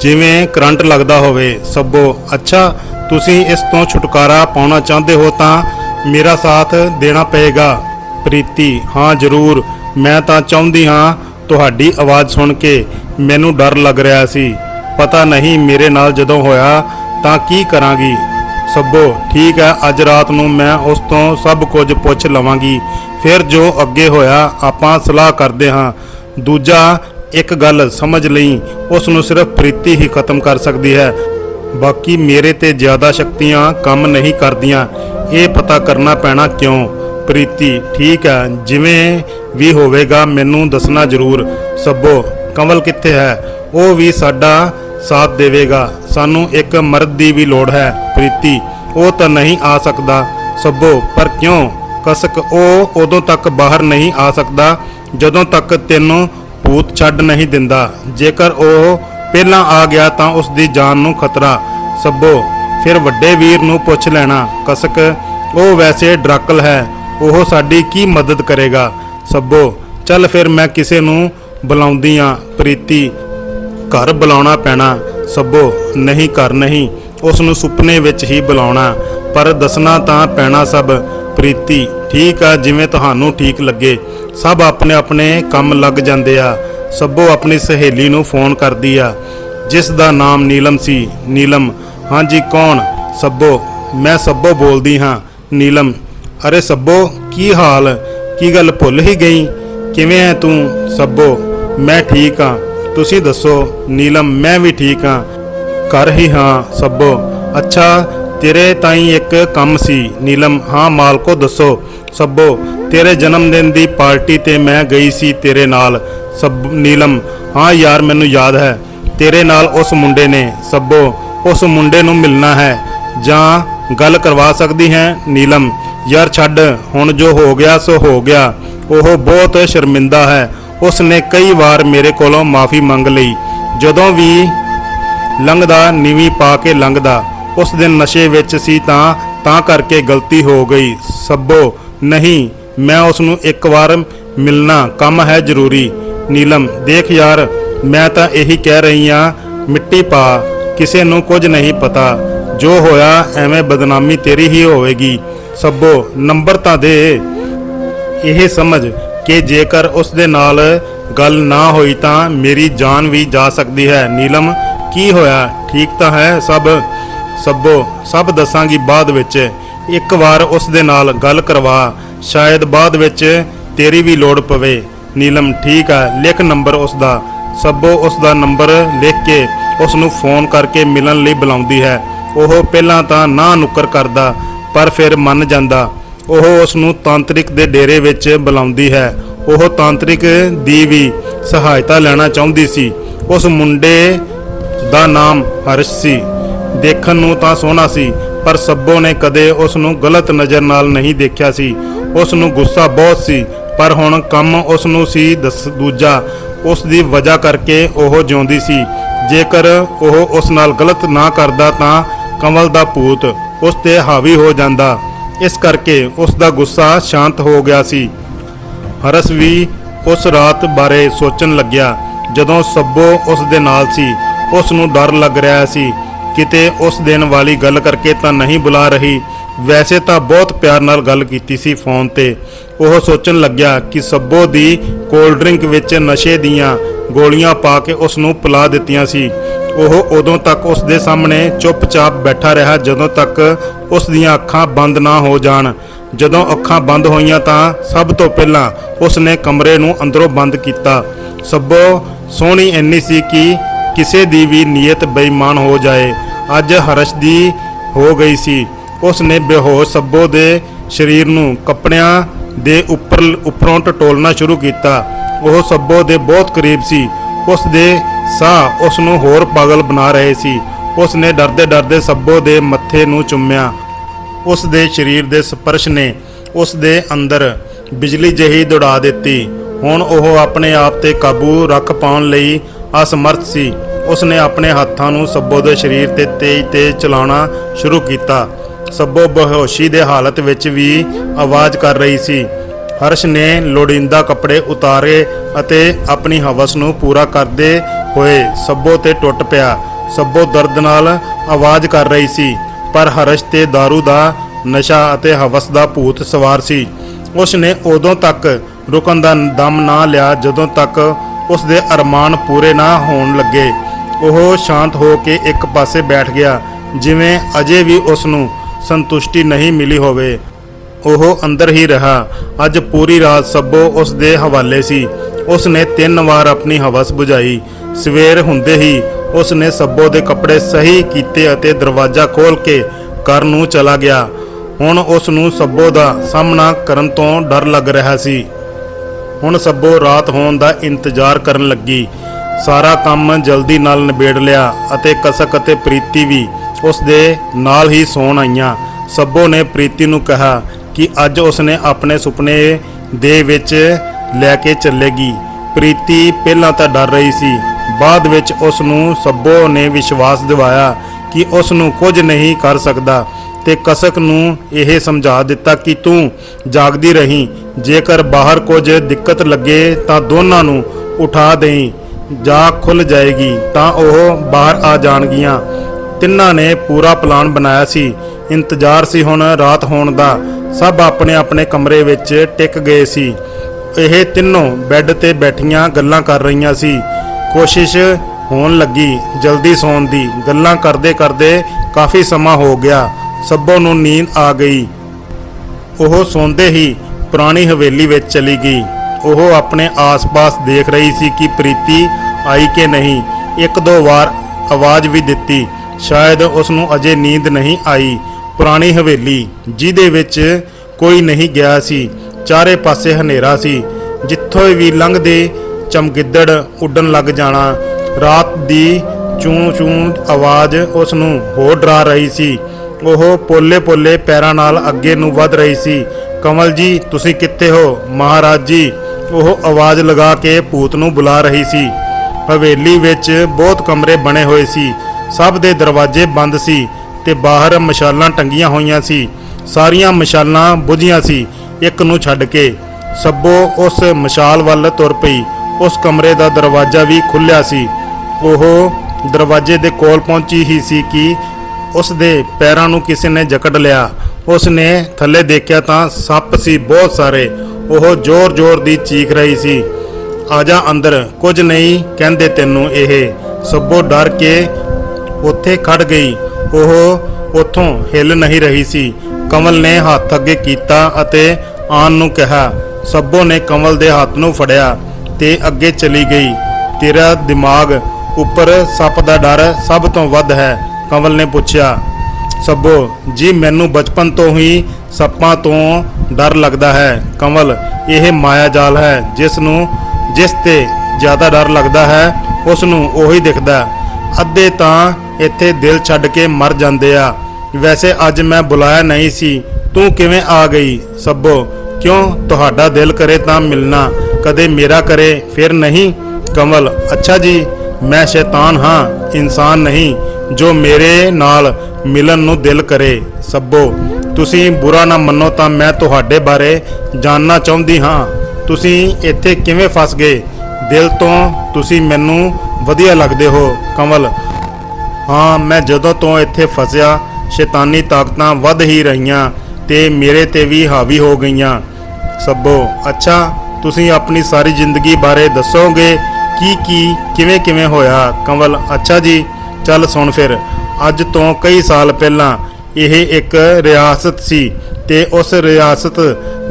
ਜਿਵੇਂ ਕਰੰਟ ਲੱਗਦਾ ਹੋਵੇ, ਸੱਬੋ, ਅੱਛਾ, ਤੁਸੀਂ ਇਸ ਤੋਂ ਛੁਟਕਾਰਾ ਪਾਉਣਾ ਚਾਹੁੰਦੇ ਹੋ ਤਾਂ ਮੇਰਾ ਸਾਥ ਦੇਣਾ ਪਏਗਾ। ਪ੍ਰੀਤੀ, ਹਾਂ, ਜ਼ਰੂਰ, ਮੈਂ ਤਾਂ ਚਾਹੁੰਦੀ ਹਾਂ ਤੁਹਾਡੀ ਆਵਾਜ਼ ਸੁਣ ਕੇ ਮੈਨੂੰ ਡਰ ਲੱਗ ਰਿਹਾ ਸੀ। ਪਤਾ ਨਹੀਂ ਮੇਰੇ ਨਾਲ ਜਦੋਂ ਹੋਇਆ ਤਾਂ ਕੀ ਕਰਾਂਗੀ। ਸੱਬੋ, ਠੀਕ ਹੈ, ਅੱਜ ਰਾਤ ਨੂੰ ਮੈਂ ਉਸ ਤੋਂ ਸਭ ਕੁਝ ਪੁੱਛ ਲਵਾਂਗੀ। ਫਿਰ ਜੋ ਅੱਗੇ ਹੋਇਆ, ਆਪਾਂ ਸਲਾਹ ਕਰਦੇ ਹਾਂ। ਦੂਜਾ, ਇੱਕ ਗੱਲ ਸਮਝ ਲਈ, ਉਸ ਨੂੰ ਸਿਰਫ ਪ੍ਰੀਤੀ ਹੀ ਖਤਮ ਕਰ ਸਕਦੀ ਹੈ। ਬਾਕੀ ਮੇਰੇ ਤੇ ਜ਼ਿਆਦਾ ਸ਼ਕਤੀਆਂ ਕੰਮ ਨਹੀਂ ਕਰਦੀਆਂ। ਇਹ ਪਤਾ ਕਰਨਾ ਪੈਣਾ ਕਿਉਂ? ਪ੍ਰੀਤੀ, ਠੀਕ ਹੈ ਜਿਵੇਂ ਵੀ ਹੋਵੇਗਾ ਮੈਨੂੰ ਦੱਸਣਾ ਜ਼ਰੂਰ। ਸੱਬੋ ਕਮਲ ਕਿੱਥੇ ਹੈ? ਉਹ ਵੀ ਸਾਡਾ ਸਾਥ ਦੇਵੇਗਾ। ਸਾਨੂੰ ਇੱਕ ਮਰਦ ਦੀ ਵੀ ਲੋੜ ਹੈ, ਪ੍ਰੀਤੀ। ਉਹ ਤਾਂ ਨਹੀਂ ਆ ਸਕਦਾ। ਸੱਬੋ, ਪਰ ਕਿਉਂ? ਕਸਕ, ਉਹ ਉਦੋਂ ਤੱਕ ਬਾਹਰ ਨਹੀਂ ਆ ਸਕਦਾ ਜਦੋਂ ਤੱਕ ਤੈਨੂੰ ਭੂਤ ਛੱਡ ਨਹੀਂ ਦਿੰਦਾ। ਜੇਕਰ ਉਹ ਪਹਿਲਾਂ ਆ ਗਿਆ ਤਾਂ ਉਸ ਦੀ ਜਾਨ ਨੂੰ ਖਤਰਾ। ਸੱਬੋ, ਫਿਰ ਵੱਡੇ ਵੀਰ ਨੂੰ ਪੁੱਛ ਲੈਣਾ। ਕਸਕ, ਉਹ ਵੈਸੇ ਡਰਾਕਲ ਹੈ। ਉਹ ਸਾਡੀ ਕੀ ਮਦਦ ਕਰੇਗਾ? ਸੱਬੋ, ਚੱਲ ਫਿਰ ਮੈਂ ਕਿਸੇ ਨੂੰ ਬੁਲਾਉਂਦੀ ਆ। ਪ੍ਰੀਤੀ, ਘਰ ਬੁਲਾਉਣਾ ਪੈਣਾ। ਸੱਬੋ, ਨਹੀਂ ਘਰ ਨਹੀਂ, ਉਸ ਨੂੰ ਸੁਪਨੇ ਵਿੱਚ ਹੀ ਬੁਲਾਉਣਾ। ਪਰ ਦੱਸਣਾ ਤਾਂ ਪੈਣਾ ਸਭ। ਪ੍ਰੀਤੀ, ਠੀਕ ਆ, ਜਿਵੇਂ ਤੁਹਾਨੂੰ ਠੀਕ ਲੱਗੇ। ਸਭ ਆਪਣੇ ਆਪਣੇ ਕੰਮ ਲੱਗ ਜਾਂਦੇ ਆ। ਸੱਬੋ, ਆਪਣੀ ਸਹੇਲੀ ਨੂੰ ਫੋਨ ਕਰਦੀ ਆ। ਜਿਸ ਦਾ ਨਾਮ ਨੀਲਮ ਸੀ। ਨੀਲਮ, ਹਾਂਜੀ ਕੌਣ? ਸੱਬੋ, ਮੈਂ ਸੱਬੋ ਬੋਲਦੀ ਹਾਂ। ਨੀਲਮ ਅਰੇ ਸੱਬੋ, ਕੀ ਹਾਲ? ਕੀ ਗੱਲ ਭੁੱਲ ਹੀ ਗਈ? ਕਿਵੇਂ ਐ ਤੂੰ ਸੱਬੋ? ਮੈਂ ਠੀਕ ਹਾਂ ਤੁਸੀਂ ਦੱਸੋ, ਨੀਲਮ, ਮੈਂ ਵੀ ਠੀਕ ਹਾਂ ਕਰ ਹੀ ਹਾਂ ਸੱਬੋ। ਅੱਛਾ, ਤੇਰੇ ਤਾਈਂ ਇੱਕ ਕੰਮ ਸੀ। ਨੀਲਮ, ਹਾਂ ਮਾਲਕੋ, ਦੱਸੋ। ਸੱਬੋ, ਤੇਰੇ ਜਨਮ ਦਿਨ ਦੀ ਪਾਰਟੀ ਤੇ ਮੈਂ ਗਈ ਸੀ ਤੇਰੇ ਨਾਲ। ਸੱਬ, ਨੀਲਮ, ਹਾਂ ਯਾਰ, ਮੈਨੂੰ ਯਾਦ ਹੈ। ਤੇਰੇ ਨਾਲ ਉਸ ਮੁੰਡੇ ਨੇ, ਸੱਬੋ, ਉਸ ਮੁੰਡੇ ਨੂੰ ਮਿਲਣਾ ਹੈ। ਜਾਂ ਗੱਲ ਕਰਵਾ ਸਕਦੀ ਹੈ, ਨੀਲਮ। ਯਾਰ ਛੱਡ, ਹੁਣ ਜੋ ਹੋ ਗਿਆ, ਸੋ ਹੋ ਗਿਆ। ਉਹ ਬਹੁਤ ਸ਼ਰਮਿੰਦਾ ਹੈ। ਉਸ ਨੇ ਕਈ ਵਾਰ ਮੇਰੇ ਕੋਲੋਂ ਮਾਫੀ ਮੰਗ ਲਈ। ਜਦੋਂ ਵੀ ਲੰਘਦਾ, ਨੀਵੀਂ ਪਾ ਕੇ ਲੰਘਦਾ। ਉਸ ਦਿਨ ਨਸ਼ੇ ਵਿੱਚ ਸੀ ਤਾਂ ਤਾਂ ਕਰਕੇ ਗਲਤੀ ਹੋ ਗਈ। ਸੱਬੋ, ਨਹੀਂ, ਮੈਂ ਉਸ ਨੂੰ ਇੱਕ ਵਾਰ ਮਿਲਣਾ ਕੰਮ ਹੈ ਜ਼ਰੂਰੀ। ਨੀਲਮ, ਦੇਖ ਯਾਰ, ਮੈਂ ਤਾਂ ਇਹੀ ਕਹਿ ਰਹੀ ਆ ਮਿੱਟੀ ਪਾ। ਕਿਸੇ ਨੂੰ ਕੁਝ ਨਹੀਂ ਪਤਾ। ਜੋ ਹੋਇਆ ਐਵੇਂ ਬਦਨਾਮੀ ਤੇਰੀ ਹੀ ਹੋਵੇਗੀ। ਸੱਬੋ ਨੰਬਰ ਤਾਂ ਦੇ ਇਹ ਸਮਝ ਕਿ ਜੇਕਰ ਉਸ ਦੇ ਨਾਲ ਗੱਲ ਨਾ ਹੋਈ ਤਾਂ ਮੇਰੀ ਜਾਨ ਵੀ ਜਾ ਸਕਦੀ ਹੈ। ਨੀਲਮ, ਕੀ ਹੋਇਆ? ਠੀਕ ਤਾਂ ਹੈ ਸਭ। ਸੱਬੋ ਸਭ ਦੱਸਾਂਗੀ ਬਾਅਦ ਵਿੱਚ। ਇੱਕ ਵਾਰ ਉਸ ਦੇ ਨਾਲ ਗੱਲ ਕਰਵਾ। ਸ਼ਾਇਦ ਬਾਅਦ ਵਿੱਚ ਤੇਰੀ ਵੀ ਲੋੜ ਪਵੇ। ਨੀਲਮ, ਠੀਕ ਹੈ, ਲਿਖ ਨੰਬਰ ਉਸ ਦਾ। ਸੱਬੋ ਉਸ ਦਾ ਨੰਬਰ ਲਿਖ ਕੇ ਉਸ ਨੂੰ ਫੋਨ ਕਰਕੇ ਮਿਲਣ ਲਈ ਬੁਲਾਉਂਦੀ ਹੈ। ਉਹ ਪਹਿਲਾਂ ਤਾਂ ਨਾ ਨੁੱਕਰ ਕਰਦਾ, ਪਰ ਫਿਰ ਮੰਨ ਜਾਂਦਾ। ਉਹ ਉਸ ਨੂੰ ਤਾਂਤਰਿਕ ਦੇ ਡੇਰੇ ਵਿੱਚ ਬੁਲਾਉਂਦੀ ਹੈ। ਉਹ ਤਾਂਤਰਿਕ ਦੀ ਵੀ ਸਹਾਇਤਾ ਲੈਣਾ ਚਾਹੁੰਦੀ ਸੀ। ਉਸ ਮੁੰਡੇ ਦਾ ਨਾਮ ਹਰਸ਼ ਸੀ। ਦੇਖਣ ਨੂੰ ਤਾਂ ਸੋਹਣਾ ਸੀ, ਪਰ ਸੱਬੋ ਨੇ ਕਦੇ ਉਸ ਨੂੰ ਗਲਤ ਨਜ਼ਰ ਨਾਲ ਨਹੀਂ ਦੇਖਿਆ ਸੀ। ਉਸ ਨੂੰ ਗੁੱਸਾ ਬਹੁਤ ਸੀ, ਪਰ ਹੁਣ ਕੰਮ ਉਸ ਨੂੰ ਸੀ ਦਸ, ਦੂਜਾ। ਉਸ ਦੀ ਵਜ੍ਹਾ ਕਰਕੇ ਉਹ ਜਿਉਂਦੀ ਸੀ। ਜੇਕਰ ਉਹ ਉਸ ਨਾਲ ਗਲਤ ਨਾ ਕਰਦਾ ਤਾਂ ਕੰਵਲ ਦਾ ਭੂਤ ਉਸ ਤੇ ਹਾਵੀ ਹੋ ਜਾਂਦਾ। ਇਸ ਕਰਕੇ ਉਸ ਦਾ ਗੁੱਸਾ ਸ਼ਾਂਤ ਹੋ ਗਿਆ ਸੀ। ਹਰਸ ਵੀ ਉਸ ਰਾਤ ਬਾਰੇ ਸੋਚਣ ਲੱਗਿਆ, ਜਦੋਂ ਸੱਬੋ ਉਸ ਦੇ ਨਾਲ ਸੀ। ਉਸ ਨੂੰ ਡਰ ਲੱਗ ਰਿਹਾ ਸੀ। ਕਿਤੇ ਉਸ ਦਿਨ ਵਾਲੀ ਗੱਲ ਕਰਕੇ ਤਾਂ ਨਹੀਂ ਬੁਲਾ ਰਹੀ। ਵੈਸੇ ਤਾਂ ਬਹੁਤ ਪਿਆਰ ਨਾਲ ਗੱਲ ਕੀਤੀ ਸੀ ਫੋਨ ਤੇ। ਉਹ ਸੋਚਣ ਲੱਗਿਆ ਕਿ ਸੱਬੋ ਦੀ ਕੋਲਡ ਡਰਿੰਕ ਵਿੱਚ ਨਸ਼ੇ ਦੀਆਂ ਗੋਲੀਆਂ ਪਾ ਕੇ ਉਸ ਨੂੰ ਪਿਲਾ ਦਿੱਤੀਆਂ ਸੀ। ਉਹ ਉਦੋਂ ਤੱਕ ਉਸ ਦੇ ਸਾਹਮਣੇ ਚੁੱਪਚਾਪ ਬੈਠਾ ਰਿਹਾ ਜਦੋਂ ਤੱਕ ਉਸ ਦੀਆਂ ਅੱਖਾਂ ਬੰਦ ਨਾ ਹੋ ਜਾਣ। ਜਦੋਂ ਅੱਖਾਂ ਬੰਦ ਹੋਈਆਂ ਤਾਂ ਸਭ ਤੋਂ ਪਹਿਲਾਂ ਉਸ ਨੇ ਕਮਰੇ ਨੂੰ ਅੰਦਰੋਂ ਬੰਦ ਕੀਤਾ। ਸੱਬੋ ਸੋਹਣੀ ਇੰਨੀ ਸੀ ਕਿ ਕਿਸੇ ਦੀ ਵੀ ਨੀਅਤ ਬੇਈਮਾਨ ਹੋ ਜਾਏ। ਅੱਜ ਹਰਸ਼ ਦੀ ਹੋ ਗਈ ਸੀ। ਉਸ ਨੇ ਬੇਹੋਸ਼ ਸੱਬੋ ਦੇ ਸਰੀਰ ਨੂੰ ਕੱਪੜਿਆਂ ਦੇ ਉੱਪਰ ਉੱਪਰੋਂ ਟਟੋਲਣਾ ਸ਼ੁਰੂ ਕੀਤਾ। ਉਹ ਸੱਬੋ ਦੇ ਬਹੁਤ ਕਰੀਬ ਸੀ। ਉਸ ਦੇ ਸਾਹ ਉਸ ਨੂੰ ਹੋਰ ਪਾਗਲ ਬਣਾ ਰਹੇ ਸੀ। ਉਸ ਨੇ ਡਰਦੇ ਡਰਦੇ ਸੱਬੋ ਦੇ ਮੱਥੇ ਨੂੰ ਚੁੰਮਿਆ। ਉਸ ਦੇ ਸਰੀਰ ਦੇ ਸਪਰਸ਼ ਨੇ ਉਸ ਦੇ ਅੰਦਰ ਬਿਜਲੀ ਜਿਹੀ ਦੌੜਾ ਦਿੱਤੀ। ਹੁਣ ਉਹ ਆਪਣੇ ਆਪ ਤੇ ਕਾਬੂ ਰੱਖ ਪਾਉਣ ਲਈ ਅਸਮਰਥ ਸੀ। ਉਸ ਨੇ ਆਪਣੇ ਹੱਥਾਂ ਨੂੰ ਸੱਬੋ ਦੇ ਸਰੀਰ ਤੇ ਤੇਜ਼ ਤੇਜ਼ ਚਲਾਉਣਾ ਸ਼ੁਰੂ ਕੀਤਾ। ਸੱਬੋ ਬੇਹੋਸ਼ੀ ਦੇ ਹਾਲਤ ਵਿੱਚ ਵੀ ਆਵਾਜ਼ ਕਰ ਰਹੀ ਸੀ। ਹਰਸ਼ ਨੇ ਲੋੜੀਂਦਾ ਕੱਪੜੇ ਉਤਾਰੇ ਅਤੇ ਆਪਣੀ ਹਵਸ ਨੂੰ ਪੂਰਾ ਕਰਦੇ ਹੋਏ। ਸੱਬੋ ਤੇ ਟੁੱਟ ਪਿਆ। ਸੱਬੋ ਦਰਦ ਨਾਲ ਆਵਾਜ਼ ਕਰ ਰਹੀ ਸੀ। ਪਰ ਹਰਸ਼ ਤੇ दारू ਦਾ ਨਸ਼ਾ ਅਤੇ ਹਵਸ ਦਾ ਭੂਤ ਸਵਾਰ ਸੀ। ਉਸ ਨੇ ਉਦੋਂ ਤੱਕ ਰੁਕਣ ਦਾ ਦਮ ਨਾ ਲਿਆ ਜਦੋਂ ਤੱਕ ਉਸ ਦੇ ਅਰਮਾਨ ਪੂਰੇ ਨਾ ਹੋਣ ਲੱਗੇ। ਉਹ ਸ਼ਾਂਤ ਹੋ ਕੇ ਇੱਕ ਪਾਸੇ ਬੈਠ ਗਿਆ, ਜਿਵੇਂ ਅਜੇ ਵੀ ਉਸ ਨੂੰ ਸੰਤੁਸ਼ਟੀ ਨਹੀਂ ਮਿਲੀ ਹੋਵੇ। ਉਹ ਅੰਦਰ ਹੀ ਰਿਹਾ। ਅੱਜ ਪੂਰੀ ਰਾਤ ਸੱਬੋ ਉਸ ਦੇ ਹਵਾਲੇ ਸੀ। ਉਸ ਨੇ ਤਿੰਨ ਵਾਰ ਆਪਣੀ ਹਵਸ ਬੁਝਾਈ। ਸਵੇਰ ਹੁੰਦੇ ਹੀ ਉਸ ਨੇ ਸੱਬੋ ਦੇ ਕੱਪੜੇ ਸਹੀ ਕੀਤੇ ਅਤੇ ਦਰਵਾਜ਼ਾ ਖੋਲ ਕੇ ਘਰ ਨੂੰ ਚਲਾ ਗਿਆ। ਹੁਣ ਉਸ ਨੂੰ ਸੱਬੋ ਦਾ ਸਾਹਮਣਾ ਕਰਨ ਤੋਂ ਡਰ ਲੱਗ ਰਿਹਾ ਸੀ। ਹੁਣ ਸੱਬੋ ਰਾਤ ਹੋਣ ਦਾ ਇੰਤਜ਼ਾਰ ਕਰਨ ਲੱਗੀ। ਸਾਰਾ ਕੰਮ ਜਲਦੀ ਨਾਲ ਨਿਬੇੜ ਲਿਆ ਅਤੇ ਕਸਕ ਅਤੇ ਪ੍ਰੀਤੀ ਵੀ ਉਸ ਦੇ ਨਾਲ ਹੀ ਸੌਣ ਆਈਆਂ। ਸੱਬੋ ਨੇ ਪ੍ਰੀਤੀ ਨੂੰ ਕਿਹਾ ਕਿ ਅੱਜ ਉਸ ਨੇ ਆਪਣੇ ਸੁਪਨੇ ਦੇ ਵਿੱਚ ਲੈ ਕੇ ਚੱਲੇਗੀ। ਪ੍ਰੀਤੀ ਪਹਿਲਾਂ ਤਾਂ ਡਰ ਰਹੀ ਸੀ। ਬਾਅਦ ਵਿੱਚ ਉਸ ਨੂੰ ਸੱਬੋ ਨੇ ਵਿਸ਼ਵਾਸ ਦਿਵਾਇਆ ਕਿ ਉਸ ਨੂੰ ਕੁਝ ਨਹੀਂ ਕਰ ਸਕਦਾ ਤੇ ਕਸਕ ਨੂੰ ਇਹ ਸਮਝਾ ਦਿੱਤਾ ਕਿ ਤੂੰ ਜਾਗਦੀ ਰਹੀਂ, ਜੇਕਰ ਬਾਹਰ ਕੁਝ ਦਿੱਕਤ ਲੱਗੇ ਤਾਂ ਦੋਨਾਂ ਨੂੰ ਉਠਾ ਦੇਈਂ, ਜਾ ਖੁੱਲ ਜਾਏਗੀ ਤਾਂ ਉਹ ਬਾਹਰ ਆ ਜਾਣਗੀਆਂ। ਤਿੰਨਾਂ ਨੇ ਪੂਰਾ ਪਲਾਨ ਬਣਾਇਆ ਸੀ, ਇੰਤਜ਼ਾਰ ਸੀ ਹੁਣ ਰਾਤ ਹੋਣ ਦਾ, ਸਭ ਆਪਣੇ ਆਪਣੇ ਕਮਰੇ ਵਿੱਚ ਟਿਕ ਗਏ ਸੀ। ਇਹ ਤਿੰਨੋਂ ਬੈੱਡ ਤੇ ਬੈਠੀਆਂ ਗੱਲਾਂ ਕਰ ਰਹੀਆਂ ਸੀ। ਕੋਸ਼ਿਸ਼ ਹੋਣ ਲੱਗੀ ਜਲਦੀ ਸੌਣ ਦੀ। ਗੱਲਾਂ ਕਰਦੇ ਕਰਦੇ ਕਾਫੀ ਸਮਾਂ ਹੋ ਗਿਆ। ਸੱਬੋ ਨੂੰ ਨੀਂਦ ਆ ਗਈ। ਉਹ ਸੌਂਦੇ ਹੀ ਪੁਰਾਣੀ ਹਵੇਲੀ ਵਿੱਚ ਚਲੀ ਗਈ। ਉਹ ਆਪਣੇ ਆਸ-ਪਾਸ ਦੇਖ ਰਹੀ ਸੀ ਕਿ ਪ੍ਰੀਤੀ ਆਈ ਕਿ ਨਹੀਂ। ਇੱਕ ਦੋ ਵਾਰ ਆਵਾਜ਼ ਵੀ ਦਿੱਤੀ। ਸ਼ਾਇਦ ਉਸ ਨੂੰ ਅਜੇ ਨੀਂਦ ਨਹੀਂ ਆਈ। ਪੁਰਾਣੀ ਹਵੇਲੀ, ਜਿਹਦੇ ਵਿੱਚ ਕੋਈ ਨਹੀਂ ਗਿਆ ਸੀ। ਚਾਰੇ ਪਾਸੇ ਹਨੇਰਾ ਸੀ। ਜਿੱਥੋਂ ਵੀ ਲੰਘਦੇ ਚਮਗਿੱਦੜ ਉੱਡਣ ਲੱਗ ਜਾਣਾ। ਰਾਤ ਦੀ ਚੂੰ ਚੂੰ ਆਵਾਜ਼ ਉਸ ਨੂੰ ਹੋਰ ਡਰਾ ਰਹੀ ਸੀ। ਉਹ ਪੋਲੇ-ਪੋਲੇ ਪੈਰਾਂ ਨਾਲ ਅੱਗੇ ਨੂੰ ਵੱਧ ਰਹੀ ਸੀ। ਕਮਲ ਜੀ, ਤੁਸੀਂ ਕਿੱਥੇ ਹੋ? ਮਹਾਰਾਜ ਜੀ, ਉਹ ਆਵਾਜ਼ ਲਗਾ ਕੇ ਭੂਤ ਨੂੰ ਬੁਲਾ ਰਹੀ ਸੀ। ਹਵੇਲੀ ਵਿੱਚ ਬਹੁਤ ਕਮਰੇ ਬਣੇ ਹੋਏ ਸੀ। ਸਭ ਦੇ ਦਰਵਾਜ਼ੇ ਬੰਦ ਸੀ ਤੇ ਬਾਹਰ ਮਸ਼ਾਲਾਂ ਟੰਗੀਆਂ ਹੋਈਆਂ ਸੀ। ਸਾਰੀਆਂ ਮਸ਼ਾਲਾਂ ਬੁਝੀਆਂ ਸੀ। ਇੱਕ ਨੂੰ ਛੱਡ ਕੇ ਸੱਬੋ ਉਸ ਮਸ਼ਾਲ ਵੱਲ ਤੁਰ ਪਈ। ਉਸ ਕਮਰੇ ਦਾ ਦਰਵਾਜ਼ਾ ਵੀ ਖੁੱਲਿਆ ਸੀ। ਉਹ ਦਰਵਾਜ਼ੇ ਦੇ ਕੋਲ ਪਹੁੰਚੀ ਹੀ ਸੀ ਕਿ ਉਸ ਦੇ ਪੈਰਾਂ ਨੂੰ ਕਿਸੇ ਨੇ ਜਕੜ ਲਿਆ। ਉਸ ਨੇ ਥੱਲੇ ਦੇਖਿਆ ਤਾਂ ਸੱਪ ਸੀ ਬਹੁਤ ਸਾਰੇ। ਉਹ ਜ਼ੋਰ-ਜ਼ੋਰ ਦੀ ਚੀਖ ਰਹੀ ਸੀ। ਆਜਾ ਅੰਦਰ, ਕੁਝ ਨਹੀਂ, ਕਹਿੰਦੇ ਤੈਨੂੰ ਇਹ। ਸੱਬੋ ਡਰ ਕੇ ਉੱਥੇ ਖੜ ਗਈ। ਉਹ ਉੱਥੋਂ ਹਿੱਲ ਨਹੀਂ ਰਹੀ ਸੀ। ਕਮਲ ਨੇ ਹੱਥ ਅੱਗੇ ਕੀਤਾ ਅਤੇ ਆਨ ਨੂੰ ਕਿਹਾ। ਸੱਬੋ ਨੇ ਕਮਲ ਦੇ ਹੱਥ ਨੂੰ ਫੜਿਆ। ਤੇ ਅੱਗੇ ਚਲੀ ਗਈ। ਤੇਰਾ ਦਿਮਾਗ ਉੱਪਰ ਸੱਪ ਦਾ ਡਰ ਸਭ ਤੋਂ ਵੱਧ ਹੈ ਕਮਲ ਨੇ ਪੁੱਛਿਆ। ਸੱਬੋ, ਜੀ ਮੈਨੂੰ ਬਚਪਨ ਤੋਂ ਹੀ ਸੱਪਾਂ ਤੋਂ ਡਰ ਲੱਗਦਾ ਹੈ। ਕਮਲ ਇਹ ਮਾਇਆ ਜਾਲ ਹੈ, ਜਿਸ ਨੂੰ, ਜਿਸ ਤੇ ਜ਼ਿਆਦਾ ਡਰ ਲੱਗਦਾ ਹੈ, ਉਸ ਨੂੰ ਉਹੀ ਦਿਖਦਾ। ਅੱਧੇ ਤਾਂ ਇੱਥੇ ਦਿਲ ਛੱਡ ਕੇ ਮਰ ਜਾਂਦੇ ਆ। ਵੈਸੇ ਅੱਜ ਮੈਂ ਬੁਲਾਇਆ ਨਹੀਂ ਸੀ। ਤੂੰ ਕਿਵੇਂ ਆ ਗਈ? ਸੱਬੋ, ਕਿਉਂ ਤੁਹਾਡਾ ਦਿਲ ਕਰੇ ਤਾਂ ਮਿਲਣਾ। ਕਦੇ ਮੇਰਾ ਕਰੇ, ਫਿਰ ਨਹੀਂ। ਕਮਲ, ਅੱਛਾ ਜੀ, ਮੈਂ ਸ਼ੈਤਾਨ ਹਾਂ, ਇਨਸਾਨ ਨਹੀਂ, ਜੋ ਮੇਰੇ ਨਾਲ ਮਿਲਣ ਨੂੰ ਦਿਲ ਕਰੇ, ਸੱਬੋ। ਤੁਸੀਂ ਬੁਰਾ ਨਾ ਮੰਨੋ ਤਾਂ ਮੈਂ ਤੁਹਾਡੇ ਬਾਰੇ ਜਾਣਨਾ ਚਾਹੁੰਦੀ ਹਾਂ। ਤੁਸੀਂ ਇੱਥੇ ਕਿਵੇਂ ਫਸ ਗਏ? ਦਿਲ ਤੋਂ ਤੁਸੀਂ ਮੈਨੂੰ ਵਧੀਆ ਲੱਗਦੇ ਹੋ, ਕਮਲ। ਹਾਂ, ਮੈਂ ਜਦੋਂ ਤੋਂ ਇੱਥੇ ਫਸਿਆ, ਸ਼ੈਤਾਨੀ ਤਾਕਤਾਂ ਵੱਧ ਹੀ ਰਹੀਆਂ ਤੇ ਮੇਰੇ ਤੇ ਵੀ ਹਾਵੀ ਹੋ ਗਈਆਂ। ਸੱਬੋ, ਅੱਛਾ ਤੁਸੀਂ ਆਪਣੀ ਸਾਰੀ ਜ਼ਿੰਦਗੀ ਬਾਰੇ ਦੱਸੋਗੇ? ਕੀ ਕੀ, ਕਿਵੇਂ ਕਿਵੇਂ ਹੋਇਆ? ਕੰਵਲ, ਅੱਛਾ ਜੀ। ਚੱਲ ਸੁਣ ਫਿਰ। ਅੱਜ ਤੋਂ ਕਈ ਸਾਲ ਪਹਿਲਾਂ ਇਹ ਇੱਕ ਰਿਆਸਤ ਸੀ ਤੇ ਉਸ ਰਿਆਸਤ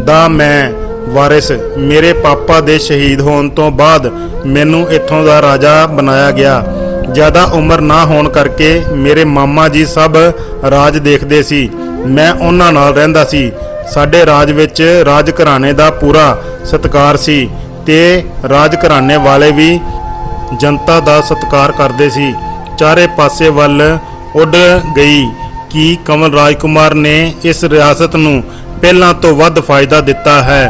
ਦਾ ਮੈਂ ਵਾਰਿਸ। ਮੇਰੇ ਪਾਪਾ ਦੇ ਸ਼ਹੀਦ ਹੋਣ ਤੋਂ ਬਾਅਦ ਮੈਨੂੰ ਇੱਥੋਂ ਦਾ ਰਾਜਾ ਬਣਾਇਆ ਗਿਆ। ਜ਼ਿਆਦਾ ਉਮਰ ਨਾ ਹੋਣ ਕਰਕੇ ਮੇਰੇ ਮਾਮਾ ਜੀ ਸਭ ਰਾਜ ਦੇਖਦੇ ਸੀ। ਮੈਂ ਉਹਨਾਂ ਨਾਲ ਰਹਿੰਦਾ ਸੀ। ਸਾਡੇ ਰਾਜ ਵਿੱਚ ਰਾਜ ਘਰਾਣੇ ਦਾ ਪੂਰਾ ਸਤਿਕਾਰ ਸੀ ਤੇ ਰਾਜ ਘਰਾਣੇ ਵਾਲੇ ਵੀ ਜਨਤਾ ਦਾ ਸਤਿਕਾਰ ਕਰਦੇ ਸੀ। ਚਾਰੇ ਪਾਸੇ ਵੱਲ ਉੱਡ ਗਈ ਕਿ ਕਮਲ ਰਾਜਕੁਮਾਰ ਨੇ ਇਸ ਰਿਆਸਤ ਨੂੰ ਪਹਿਲਾਂ ਤੋਂ ਵੱਧ ਫਾਇਦਾ ਦਿੱਤਾ ਹੈ।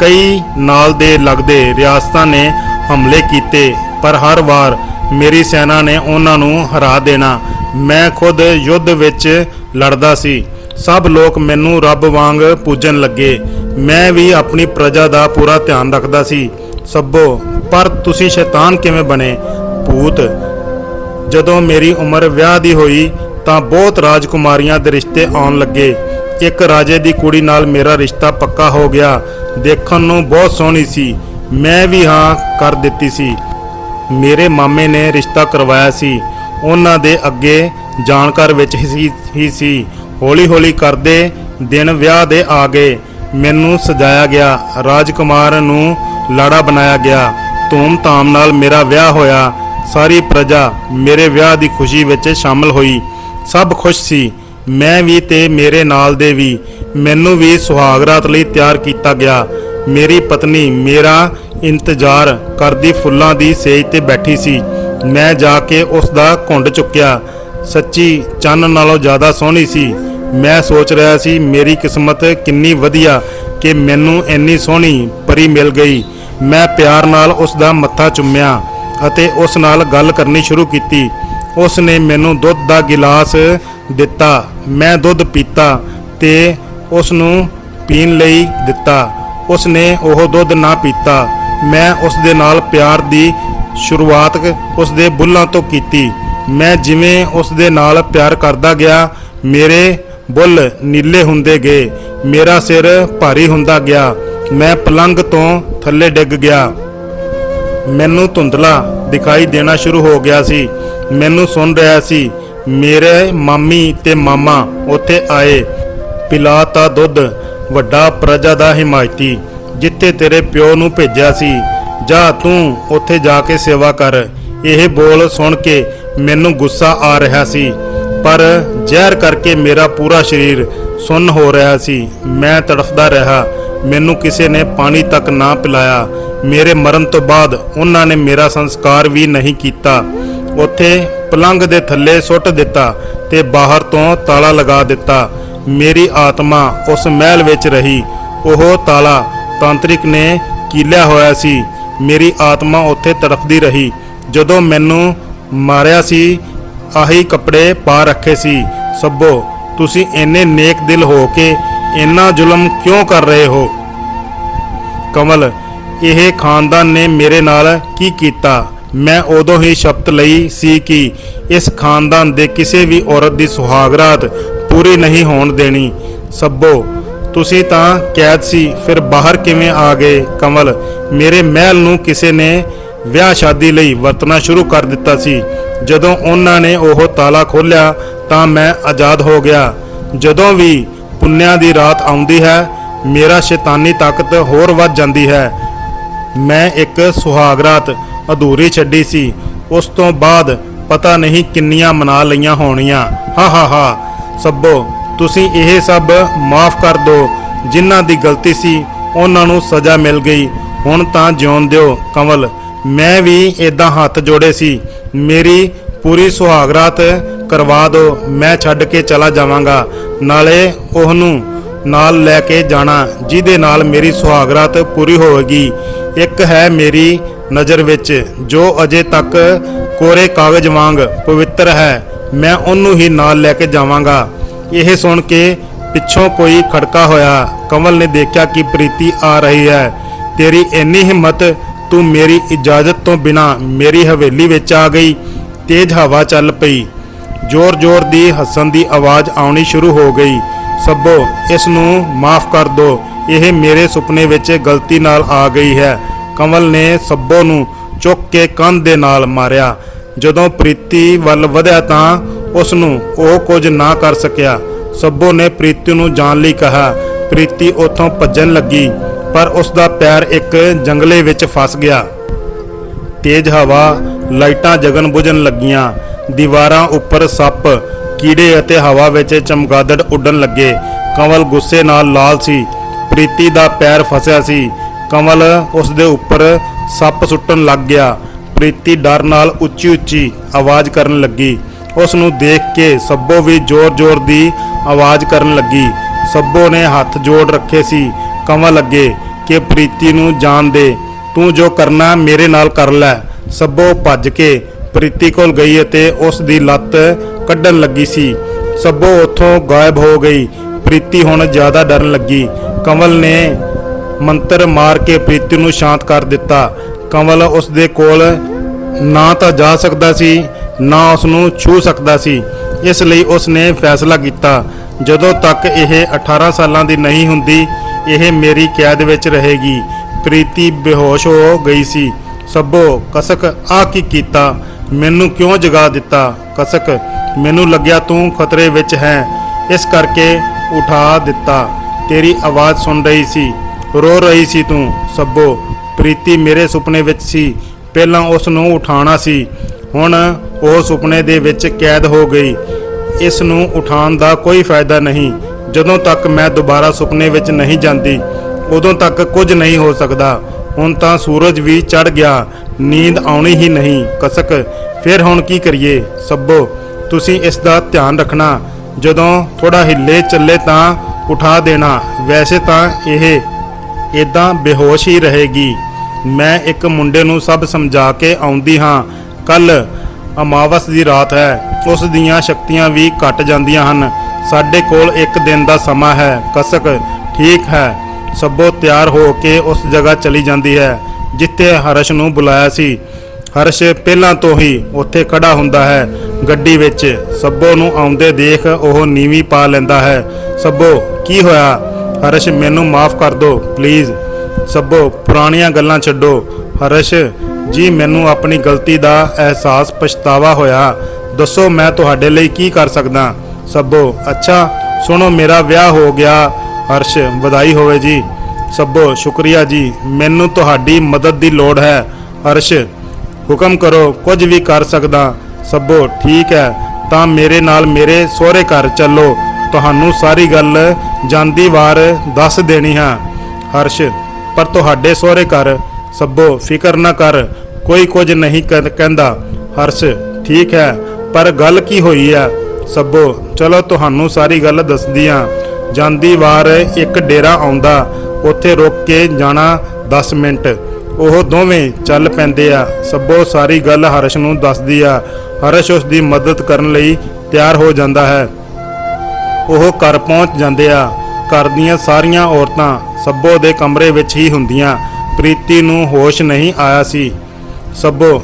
ਕਈ ਨਾਲ ਦੇ ਲੱਗਦੇ ਰਿਆਸਤਾਂ ਨੇ ਹਮਲੇ ਕੀਤੇ, ਪਰ ਹਰ ਵਾਰ ਮੇਰੀ ਸੈਨਾ ਨੇ ਉਹਨਾਂ ਨੂੰ ਹਰਾ ਦੇਣਾ। ਮੈਂ ਖੁਦ ਯੁੱਧ ਵਿੱਚ ਲੜਦਾ ਸੀ। ਸਭ ਲੋਕ ਮੈਨੂੰ ਰੱਬ ਵਾਂਗ ਪੂਜਣ ਲੱਗੇ। ਮੈਂ ਵੀ ਆਪਣੀ ਪ੍ਰਜਾ ਦਾ ਪੂਰਾ ਧਿਆਨ ਰੱਖਦਾ ਸੀ। ਸੱਬੋ ਪਰ ਤੁਸੀਂ ਸ਼ੈਤਾਨ ਕਿਵੇਂ ਬਣੇ? ਭੂਤ, ਜਦੋਂ ਮੇਰੀ ਉਮਰ ਵਿਆਹ ਦੀ ਹੋਈ, ਤਾਂ ਬਹੁਤ ਰਾਜਕੁਮਾਰੀਆਂ ਦੇ ਰਿਸ਼ਤੇ ਆਉਣ ਲੱਗੇ। ਇੱਕ ਰਾਜੇ ਦੀ ਕੁੜੀ ਨਾਲ ਮੇਰਾ ਰਿਸ਼ਤਾ ਪੱਕਾ ਹੋ ਗਿਆ। ਦੇਖਣ ਨੂੰ ਬਹੁਤ ਸੋਹਣੀ ਸੀ। ਮੈਂ ਵੀ ਹਾਂ ਕਰ ਦਿੱਤੀ ਸੀ। ਮੇਰੇ ਮਾਮੇ ਨੇ ਰਿਸ਼ਤਾ ਕਰਵਾਇਆ ਸੀ। ਉਹਨਾਂ ਦੇ ਅੱਗੇ ਜਾਣਕਾਰ ਵਿੱਚ ਹੀ ਸੀ- ਹੀ ਸੀ ਹੌਲੀ ਹੌਲੀ ਕਰਦੇ ਦਿਨ ਵਿਆਹ ਦੇ ਆ ਗਏ। ਮੈਨੂੰ ਸਜਾਇਆ ਗਿਆ। ਰਾਜਕੁਮਾਰ ਨੂੰ ਲਾੜਾ ਬਣਾਇਆ ਗਿਆ। ਧੂਮ-ਧਾਮ ਨਾਲ ਮੇਰਾ ਵਿਆਹ ਹੋਇਆ। ਸਾਰੀ ਪ੍ਰਜਾ ਮੇਰੇ ਵਿਆਹ ਦੀ ਖੁਸ਼ੀ ਵਿੱਚ ਸ਼ਾਮਲ ਹੋਈ। ਸਭ ਖੁਸ਼ ਸੀ। ਮੈਂ ਵੀ ਤੇ ਮੇਰੇ ਨਾਲ ਦੇ ਵੀ। ਮੈਨੂੰ ਵੀ ਸੁਹਾਗਰਾਤ ਲਈ ਤਿਆਰ ਕੀਤਾ ਗਿਆ। ਮੇਰੀ ਪਤਨੀ ਮੇਰਾ ਇੰਤਜ਼ਾਰ ਕਰਦੀ ਫੁੱਲਾਂ ਦੀ ਸੇਜ ਤੇ ਬੈਠੀ ਸੀ। ਮੈਂ ਜਾ ਕੇ ਉਸ ਦਾ ਘੁੰਡ ਚੁੱਕਿਆ। ਸੱਚੀ ਚੰਨ ਨਾਲੋਂ ਜ਼ਿਆਦਾ ਸੋਹਣੀ ਸੀ। ਮੈਂ ਸੋਚ ਰਿਹਾ ਸੀ, ਮੇਰੀ ਕਿਸਮਤ ਕਿੰਨੀ ਵਧੀਆ ਕਿ ਮੈਨੂੰ ਇੰਨੀ ਸੋਹਣੀ ਪਰੀ ਮਿਲ ਗਈ। ਮੈਂ ਪਿਆਰ ਨਾਲ ਉਸ ਦਾ ਮੱਥਾ ਚੁੰਮਿਆ ਅਤੇ ਉਸ ਨਾਲ ਗੱਲ ਕਰਨੀ ਸ਼ੁਰੂ ਕੀਤੀ। ਉਸ ਨੇ ਮੈਨੂੰ ਦੁੱਧ ਦਾ ਗਿਲਾਸ ਦਿੱਤਾ। ਮੈਂ ਦੁੱਧ ਪੀਤਾ ਤੇ ਉਸ ਨੂੰ ਪੀਣ ਲਈ ਦਿੱਤਾ। ਉਸ ਨੇ ਉਹ ਦੁੱਧ ਨਾ ਪੀਤਾ। ਮੈਂ ਉਸ ਦੇ ਨਾਲ ਪਿਆਰ ਦੀ ਸ਼ੁਰੂਆਤ ਉਸ ਦੇ ਬੁੱਲਾਂ ਤੋਂ ਕੀਤੀ। ਮੈਂ ਜਿਵੇਂ ਉਸ ਦੇ ਨਾਲ ਪਿਆਰ ਕਰਦਾ ਗਿਆ, ਮੇਰੇ ਬੁੱਲ ਨੀਲੇ ਹੁੰਦੇ ਗਏ। ਮੇਰਾ ਸਿਰ ਭਾਰੀ ਹੁੰਦਾ ਗਿਆ। ਮੈਂ ਪਲੰਗ ਤੋਂ ਥੱਲੇ ਡਿੱਗ ਗਿਆ। ਮੈਨੂੰ ਧੁੰਦਲਾ ਦਿਖਾਈ ਦੇਣਾ ਸ਼ੁਰੂ ਹੋ ਗਿਆ ਸੀ। ਮੈਨੂੰ ਸੁਣ ਰਿਹਾ ਸੀ, ਮੇਰੇ ਮਾਮੀ ਤੇ ਮਾਮਾ ਉੱਥੇ ਆਏ। ਪਿਲਾ ਪਿਲਾਤਾ ਦੁੱਧ ਵੱਡਾ ਪ੍ਰਜਾ ਦਾ ਹਿਮਾਇਤੀ, ਜਿੱਥੇ ਤੇਰੇ ਪਿਓ ਨੂੰ ਭੇਜਿਆ ਸੀ। ਜਾ ਤੂੰ ਉੱਥੇ ਜਾ ਕੇ ਸੇਵਾ ਕਰ। ਇਹ ਬੋਲ ਸੁਣ ਕੇ ਮੈਨੂੰ ਗੁੱਸਾ ਆ ਰਿਹਾ ਸੀ। ਪਰ ਜ਼ਹਿਰ ਕਰਕੇ ਮੇਰਾ ਪੂਰਾ ਸਰੀਰ ਸੁੰਨ ਹੋ ਰਿਹਾ ਸੀ। ਮੈਂ ਤੜਫਦਾ ਰਿਹਾ। ਮੈਨੂੰ ਕਿਸੇ ਨੇ ਪਾਣੀ ਤੱਕ ਨਾ ਪਿਲਾਇਆ। ਮੇਰੇ ਮਰਨ ਤੋਂ ਬਾਅਦ ਉਹਨਾਂ ਨੇ ਮੇਰਾ ਸੰਸਕਾਰ ਵੀ ਨਹੀਂ ਕੀਤਾ। ਉੱਥੇ ਪਲੰਗ ਦੇ ਥੱਲੇ ਸੁੱਟ ਦਿੱਤਾ ਤੇ ਬਾਹਰ ਤੋਂ ਤਾਲਾ ਲਗਾ ਦਿੱਤਾ। ਮੇਰੀ ਆਤਮਾ ਉਸ ਮਹਿਲ ਵਿੱਚ ਰਹੀ। ਉਹ ਤਾਲਾ ਤਾਂਤਰਿਕ ਨੇ ਕੀਲਿਆ ਹੋਇਆ ਸੀ। ਮੇਰੀ ਆਤਮਾ ਉੱਥੇ ਤੜਫਦੀ ਰਹੀ। ਜਦੋਂ ਮੈਨੂੰ ਮਾਰਿਆ ਸੀ ਆਹੀ ਕੱਪੜੇ ਪਾ ਰੱਖੇ ਸੀ। ਸੱਬੋ ਤੁਸੀਂ ਇੰਨੇ ਨੇਕ ਦਿਲ ਹੋ ਕੇ ਇੰਨਾ ਜ਼ੁਲਮ ਕਿਉਂ ਕਰ ਰਹੇ ਹੋ? ਕਮਲ, ਇਹ ਖਾਨਦਾਨ ਨੇ ਮੇਰੇ ਨਾਲ ਕੀ ਕੀਤਾ? ਮੈਂ ਉਦੋਂ ਹੀ ਸ਼ਬਦ ਲਈ ਸੀ ਕਿ ਇਸ ਖਾਨਦਾਨ ਦੇ ਕਿਸੇ ਵੀ ਔਰਤ ਦੀ ਸੁਹਾਗਰਾਤ ਪੂਰੀ ਨਹੀਂ ਹੋਣ ਦੇਣੀ। ਸੱਬੋ ਤੁਸੀਂ ਤਾਂ ਕੈਦ ਸੀ, ਫਿਰ ਬਾਹਰ ਕਿਵੇਂ ਆ ਗਏ? ਕਮਲ, ਮੇਰੇ ਮਹਿਲ ਨੂੰ ਕਿਸੇ ਨੇ ਵਿਆਹ ਸ਼ਾਦੀ ਲਈ ਵਰਤਣਾ ਸ਼ੁਰੂ ਕਰ ਦਿੱਤਾ ਸੀ। ਜਦੋਂ ਉਹਨਾਂ ਨੇ ਉਹ ਤਾਲਾ ਖੋਲ੍ਹਿਆ, ਤਾਂ ਮੈਂ ਆਜ਼ਾਦ ਹੋ ਗਿਆ। ਜਦੋਂ ਵੀ ਪੁੰਨਿਆਂ ਦੀ ਰਾਤ ਆਉਂਦੀ ਹੈ, ਮੇਰਾ ਸ਼ੈਤਾਨੀ ਤਾਕਤ ਹੋਰ ਵੱਧ ਜਾਂਦੀ ਹੈ। ਮੈਂ ਇੱਕ ਸੁਹਾਗਰਾਤ ਅਧੂਰੀ ਛੱਡੀ ਸੀ। ਉਸ ਤੋਂ ਬਾਅਦ ਪਤਾ ਨਹੀਂ ਕਿੰਨੀਆਂ ਮਨਾ ਲਈਆਂ ਹੋਣੀਆਂ। ਹਾ ਹਾ ਹਾ। ਸੱਬੋ, ਤੁਸੀਂ ਇਹ ਸਭ ਮਾਫ ਕਰ ਦਿਓ ਜਿਨ੍ਹਾਂ ਦੀ ਗਲਤੀ ਸੀ, ਉਹਨਾਂ ਨੂੰ ਸਜ਼ਾ ਮਿਲ ਗਈ। ਹੁਣ ਤਾਂ ਜਿਉਣ ਦਿਓ ਕਮਲ ਮੈਂ ਵੀ ਇਦਾਂ ਹੱਥ ਜੋੜੇ ਸੀ। ਮੇਰੀ ਪੂਰੀ ਸੁਹਾਗਰਾਤ ਕਰਵਾ ਦਿਓ, ਮੈਂ ਛੱਡ ਕੇ ਚਲਾ ਜਾਵਾਂਗਾ। ਨਾਲੇ ਉਹਨੂੰ ਨਾਲ ਲੈ ਕੇ ਜਾਣਾ, ਜਿਹਦੇ ਨਾਲ ਮੇਰੀ ਸੁਹਾਗਰਾਤ ਪੂਰੀ ਹੋਵੇਗੀ। ਇੱਕ ਹੈ ਮੇਰੀ ਨਜ਼ਰ ਵਿੱਚ, ਜੋ ਅਜੇ ਤੱਕ ਕੋਰੇ ਕਾਗਜ਼ ਵਾਂਗ ਪਵਿੱਤਰ ਹੈ। ਮੈਂ ਉਹਨੂੰ ਹੀ ਨਾਲ ਲੈ ਕੇ ਜਾਵਾਂਗਾ। ਇਹ ਸੁਣ ਕੇ ਪਿੱਛੋਂ ਕੋਈ ਖੜਕਾ ਹੋਇਆ। ਕਮਲ ਨੇ ਦੇਖਿਆ ਕਿ ਪ੍ਰੀਤੀ ਆ ਰਹੀ ਹੈ। ਤੇਰੀ ਇੰਨੀ ਹਿੰਮਤ ਤੂੰ ਮੇਰੀ ਇਜਾਜ਼ਤ ਤੋਂ ਬਿਨਾ ਮੇਰੀ ਹਵੇਲੀ ਵਿੱਚ ਆ ਗਈ। ਤੇਜ਼ ਹਵਾ ਚੱਲ ਪਈ। ਜ਼ੋਰ-ਜ਼ੋਰ ਦੀ ਹੱਸਣ ਦੀ ਆਵਾਜ਼ ਆਉਣੀ ਸ਼ੁਰੂ ਹੋ ਗਈ। ਸੱਬੋ ਇਸ ਨੂੰ ਮਾਫ ਕਰ ਦਿਓ ਇਹ ਮੇਰੇ ਸੁਪਨੇ ਵਿੱਚ ਗਲਤੀ ਨਾਲ ਆ ਗਈ ਹੈ। ਕਮਲ ਨੇ ਸੱਬੋ ਨੂੰ ਚੁੱਕ ਕੇ ਕੰਧ ਦੇ ਨਾਲ ਮਾਰਿਆ। ਜਦੋਂ ਪ੍ਰੀਤੀ ਵੱਲ ਵਧਿਆ ਤਾਂ ਉਸ ਨੂੰ ਉਹ ਕੁਝ ਨਾ ਕਰ ਸਕਿਆ। ਸੱਬੋ ਨੇ ਪ੍ਰੀਤੀ ਨੂੰ ਜਾਣ ਲਈ ਕਿਹਾ। ਪ੍ਰੀਤੀ ਉੱਥੋਂ ਭੱਜਣ ਲੱਗੀ। ਪਰ ਉਸ ਦਾ ਪੈਰ ਇੱਕ ਜੰਗਲੇ ਵਿੱਚ ਫਸ ਗਿਆ। ਤੇਜ਼ ਹਵਾ, ਲਾਈਟਾਂ ਜਗਨ ਬੁਝਣ ਲੱਗੀਆਂ। ਦੀਵਾਰਾਂ ਉੱਪਰ ਸੱਪ, ਕੀੜੇ ਅਤੇ ਹਵਾ ਵਿੱਚ ਚਮਗਾਦੜ ਉੱਡਣ ਲੱਗੇ। ਕਮਲ ਗੁੱਸੇ ਨਾਲ ਲਾਲ ਸੀ। ਪ੍ਰੀਤੀ ਦਾ ਪੈਰ ਫਸਿਆ ਸੀ। ਕਮਲ ਉਸ ਦੇ ਉੱਪਰ ਸੱਪ ਸੁੱਟਣ ਲੱਗ ਗਿਆ। ਪ੍ਰੀਤੀ ਡਰ ਨਾਲ ਉੱਚੀ ਉੱਚੀ ਆਵਾਜ਼ ਕਰਨ ਲੱਗੀ। ਉਸ ਨੂੰ ਦੇਖ ਕੇ ਸੱਬੋ ਵੀ ਜ਼ੋਰ-ਜ਼ੋਰ ਦੀ ਆਵਾਜ਼ ਕਰਨ ਲੱਗੀ। ਸੱਬੋ ਨੇ ਹੱਥ ਜੋੜ ਰੱਖੇ ਸੀ। ਕਮਲ ਅੱਗੇ ਕਿ ਪ੍ਰੀਤੀ ਨੂੰ ਜਾਣ ਦੇ। ਤੂੰ ਜੋ ਕਰਨਾ ਮੇਰੇ ਨਾਲ ਕਰ ਲੈ। ਸੱਬੋ ਭੱਜ ਕੇ ਪ੍ਰੀਤੀ ਕੋਲ ਗਈ ਅਤੇ ਉਸ ਦੀ ਲੱਤ ਕੱਢਣ ਲੱਗੀ ਸੀ। ਸੱਬੋ ਉੱਥੋਂ ਗਾਇਬ ਹੋ ਗਈ। ਪ੍ਰੀਤੀ ਹੁਣ ਜ਼ਿਆਦਾ ਡਰਨ ਲੱਗੀ। ਕਮਲ ਨੇ ਮੰਤਰ ਮਾਰ ਕੇ ਪ੍ਰੀਤੀ ਨੂੰ ਸ਼ਾਂਤ ਕਰ ਦਿੱਤਾ। ਕਮਲ ਉਸ ਦੇ ਕੋਲ ਨਾ ਤਾਂ ਜਾ ਸਕਦਾ ਸੀ, ਨਾ ਉਸ ਨੂੰ ਛੂ ਸਕਦਾ ਸੀ। ਇਸ ਲਈ ਉਸ ਨੇ ਫੈਸਲਾ ਕੀਤਾ। ਜਦੋਂ ਤੱਕ ਇਹ 18 ਸਾਲਾਂ ਦੀ ਨਹੀਂ ਹੁੰਦੀ ਇਹ ਮੇਰੀ ਕੈਦ ਵਿੱਚ ਰਹੇਗੀ। ਪ੍ਰੀਤੀ ਬੇਹੋਸ਼ ਹੋ ਗਈ ਸੀ। ਸੱਬੋ, ਕਸਕ ਆ ਕੀ ਕੀਤਾ? ਮੈਨੂੰ ਕਿਉਂ ਜਗਾ ਦਿੱਤਾ? ਕਸਕ, ਮੈਨੂੰ ਲੱਗਿਆ ਤੂੰ ਖਤਰੇ ਵਿੱਚ ਹੈ। ਇਸ ਕਰਕੇ ਉਠਾ ਦਿੱਤਾ। ਤੇਰੀ ਆਵਾਜ਼ ਸੁਣ ਰਹੀ ਸੀ। ਰੋ ਰਹੀ ਸੀ ਤੂੰ। ਸੱਬੋ, ਪ੍ਰੀਤੀ ਮੇਰੇ ਸੁਪਨੇ ਵਿੱਚ ਸੀ। ਪਹਿਲਾਂ ਉਸ ਨੂੰ ਉਠਾਉਣਾ ਸੀ। ਹੁਣ ਉਹ ਸੁਪਨੇ ਦੇ ਵਿੱਚ ਕੈਦ ਹੋ ਗਈ। ਇਸ ਨੂੰ ਉਠਾਉਣ ਦਾ ਕੋਈ ਫਾਇਦਾ ਨਹੀਂ। ਜਦੋਂ ਤੱਕ ਮੈਂ ਦੁਬਾਰਾ ਸੁਪਨੇ ਵਿੱਚ ਨਹੀਂ ਜਾਂਦੀ, ਉਦੋਂ ਤੱਕ ਕੁਝ ਨਹੀਂ ਹੋ ਸਕਦਾ। ਹੁਣ ਤਾਂ ਸੂਰਜ ਵੀ ਚੜ ਗਿਆ, ਨੀਂਦ ਆਉਣੀ ਹੀ ਨਹੀਂ, ਕਸਕ। ਫਿਰ ਹੁਣ ਕੀ ਕਰੀਏ? ਸੱਬੋ ਤੁਸੀਂ ਇਸ ਦਾ ਧਿਆਨ ਰੱਖਣਾ। ਜਦੋਂ ਥੋੜਾ ਹਿੱਲੇ ਚੱਲੇ ਤਾਂ ਉਠਾ ਦੇਣਾ। ਵੈਸੇ ਤਾਂ ਇਹ ਇਦਾਂ ਬੇਹੋਸ਼ ਹੀ ਰਹੇਗੀ। ਮੈਂ ਇੱਕ ਮੁੰਡੇ ਨੂੰ ਸਭ ਸਮਝਾ ਕੇ ਆਉਂਦੀ ਹਾਂ। ਕੱਲ ਅਮਾਵਸ ਦੀ ਰਾਤ ਹੈ, ਉਸ ਦੀਆਂ ਸ਼ਕਤੀਆਂ ਵੀ ਘਟ ਜਾਂਦੀਆਂ ਹਨ। ਸਾਡੇ ਕੋਲ ਇੱਕ ਦਿਨ ਦਾ ਸਮਾਂ ਹੈ, ਕਸਕ ਠੀਕ ਹੈ। ਸੱਬੋ ਤਿਆਰ ਹੋ ਕੇ ਉਸ ਜਗ੍ਹਾ ਚਲੀ ਜਾਂਦੀ ਹੈ, ਜਿੱਥੇ ਹਰਸ਼ ਨੂੰ ਬੁਲਾਇਆ ਸੀ। ਹਰਸ਼ ਪਹਿਲਾਂ ਤੋਂ ਹੀ ਉੱਥੇ ਖੜਾ ਹੁੰਦਾ ਹੈ, ਗੱਡੀ ਵਿੱਚ। ਸੱਬੋ ਨੂੰ ਆਉਂਦੇ ਦੇਖ ਉਹ ਨੀਵੀਂ ਪਾ ਲੈਂਦਾ ਹੈ। ਸੱਬੋ ਕੀ ਹੋਇਆ? ਹਰਸ਼, ਮੈਨੂੰ ਮਾਫ ਕਰ ਦਿਓ ਪਲੀਜ਼। ਸਭੋ, ਪੁਰਾਣੀਆਂ ਗੱਲਾਂ ਛੱਡੋ। ਹਰਸ਼, ਜੀ, ਮੈਨੂੰ ਆਪਣੀ ਗਲਤੀ ਦਾ ਅਹਿਸਾਸ ਪਛਤਾਵਾ ਹੋਇਆ। ਦੱਸੋ ਮੈਂ ਤੁਹਾਡੇ ਲਈ ਕੀ ਕਰ ਸਕਦਾ? ਸਭੋ, ਅੱਛਾ, ਸੁਣੋ, ਮੇਰਾ ਵਿਆਹ ਹੋ ਗਿਆ। ਹਰਸ਼, ਵਧਾਈ ਹੋਵੇ ਜੀ। ਸਭੋ, ਸ਼ੁਕਰੀਆ ਜੀ। ਮੈਨੂੰ ਤੁਹਾਡੀ ਮਦਦ ਦੀ ਲੋੜ ਹੈ। ਹਰਸ਼, ਹੁਕਮ ਕਰੋ, ਕੁਝ ਵੀ ਕਰ ਸਕਦਾ। ਸਭੋ, ਠੀਕ ਹੈ। ਤਾਂ ਮੇਰੇ ਨਾਲ ਮੇਰੇ ਸਹੁਰੇ ਘਰ ਚੱਲੋ। ਤੁਹਾਨੂੰ ਸਾਰੀ ਗੱਲ ਜਾਂਦੀ ਵਾਰ ਦੱਸ ਦੇਣੀ ਹੈ। ਹਰਸ਼, ਪਰ ਤੁਹਾਡੇ ਸਹੁਰੇ ਘਰ, ਸਭੋ, ਫਿਕਰ ਨਾ ਕਰ। ਕੋਈ ਕੁਝ ਨਹੀਂ ਕਹਿ- ਕਹਿੰਦਾ ਹਰਸ਼, ਠੀਕ ਹੈ। ਪਰ ਗੱਲ ਕੀ ਹੋਈ ਹੈ? ਸਭੋ ਚਲੋ ਤੁਹਾਨੂੰ ਸਾਰੀ ਗੱਲ ਦੱਸਦੀ ਦੱਸਦੀਆਂ ਜਾਂਦੀ ਵਾਰ ਇੱਕ ਡੇਰਾ ਆਉਂਦਾ, ਉੱਥੇ ਰੁਕ ਕੇ ਜਾਣਾ 10 ਮਿੰਟ। ਉਹ ਦੋਵੇਂ ਚੱਲ ਪੈਂਦੇ ਆ। ਸਭੋ ਸਾਰੀ ਗੱਲ ਹਰਸ਼ ਨੂੰ ਦੱਸਦੀ ਆ। ਹਰਸ਼ ਉਸ ਦੀ ਮਦਦ ਕਰਨ ਲਈ ਤਿਆਰ ਹੋ ਜਾਂਦਾ ਹੈ। ਉਹ ਘਰ ਪਹੁੰਚ ਜਾਂਦੇ ਆ। ਘਰ ਦੀਆਂ ਸਾਰੀਆਂ ਔਰਤਾਂ ਸੱਬੋ ਦੇ ਕਮਰੇ ਵਿੱਚ ਹੀ ਹੁੰਦੀਆਂ। ਪ੍ਰੀਤੀ ਨੂੰ ਹੋਸ਼ ਨਹੀਂ ਆਇਆ ਸੀ। ਸੱਬੋ,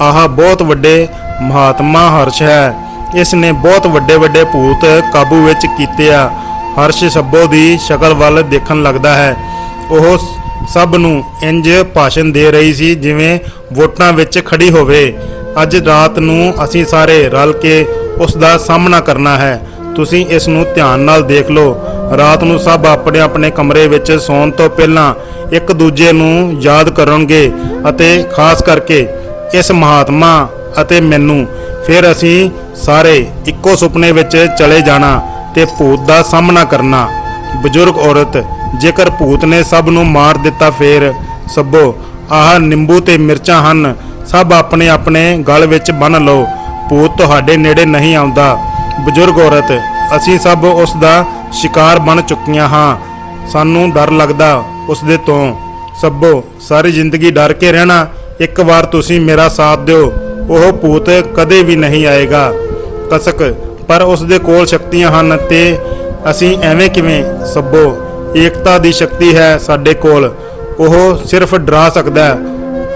ਆਹ ਬਹੁਤ ਵੱਡੇ ਮਹਾਤਮਾ ਹਰਸ਼ ਹੈ। ਇਸ ਨੇ ਬਹੁਤ ਵੱਡੇ ਵੱਡੇ ਭੂਤ ਕਾਬੂ ਵਿੱਚ ਕੀਤੇ ਆ। ਹਰਸ਼ ਸੱਬੋ ਦੀ ਸ਼ਕਲ ਵੱਲ ਦੇਖਣ ਲੱਗਦਾ ਹੈ। ਉਹ ਸਭ ਨੂੰ ਇੰਜ ਭਾਸ਼ਣ ਦੇ ਰਹੀ ਸੀ ਜਿਵੇਂ ਵੋਟਾਂ ਵਿੱਚ ਖੜੀ ਹੋਵੇ। ਅੱਜ ਰਾਤ ਨੂੰ ਅਸੀਂ ਸਾਰੇ ਰਲ ਕੇ ਉਸ ਦਾ ਸਾਹਮਣਾ ਕਰਨਾ ਹੈ। ਤੁਸੀਂ ਇਸ ਨੂੰ ਧਿਆਨ ਨਾਲ ਦੇਖ ਲਓ। ਰਾਤ ਨੂੰ ਸਭ ਆਪਣੇ ਆਪਣੇ ਕਮਰੇ ਵਿੱਚ ਸੌਣ ਤੋਂ ਪਹਿਲਾਂ ਇੱਕ ਦੂਜੇ ਨੂੰ ਯਾਦ ਕਰਨਗੇ ਅਤੇ ਖਾਸ ਕਰਕੇ ਇਸ ਮਹਾਤਮਾ ਅਤੇ ਮੈਨੂੰ। ਫਿਰ ਅਸੀਂ ਸਾਰੇ ਇੱਕੋ ਸੁਪਨੇ ਵਿੱਚ ਚਲੇ ਜਾਣਾ ਤੇ ਭੂਤ ਦਾ ਸਾਹਮਣਾ ਕਰਨਾ। ਬਜ਼ੁਰਗ ਔਰਤ, ਜੇਕਰ ਭੂਤ ਨੇ ਸਭ ਨੂੰ ਮਾਰ ਦਿੱਤਾ ਫੇਰ ਸੱਬੋ ਆਹ ਨਿੰਬੂ ਤੇ ਮਿਰਚਾਂ ਹਨ, ਸਭ ਆਪਣੇ ਆਪਣੇ ਗਲ ਵਿੱਚ ਬੰਨ ਲਓ। ਭੂਤ ਤੁਹਾਡੇ ਨੇੜੇ ਨਹੀਂ ਆਉਂਦਾ। ਬਜ਼ੁਰਗ ਔਰਤ, ਅਸੀਂ ਸਭ ਉਸ ਦਾ ਸ਼ਿਕਾਰ ਬਣ ਚੁੱਕੀਆਂ ਹਾਂ। ਸਾਨੂੰ ਡਰ ਲੱਗਦਾ ਉਸ ਦੇ ਤੋਂ। ਸੱਬੋ ਸਾਰੀ ਜ਼ਿੰਦਗੀ ਡਰ ਕੇ ਰਹਿਣਾ। ਇੱਕ ਵਾਰ ਤੁਸੀਂ ਮੇਰਾ ਸਾਥ ਦਿਓ। ਉਹ ਭੂਤ ਕਦੇ ਵੀ ਨਹੀਂ ਆਏਗਾ। ਕਸਕ, ਪਰ ਉਸ ਦੇ ਕੋਲ ਸ਼ਕਤੀਆਂ ਹਨ ਤੇ ਅਸੀਂ ਐਵੇਂ ਕਿਵੇਂ ਸੱਬੋ ਏਕਤਾ ਦੀ ਸ਼ਕਤੀ ਹੈ ਸਾਡੇ ਕੋਲ। ਉਹ ਸਿਰਫ ਡਰਾ ਸਕਦਾ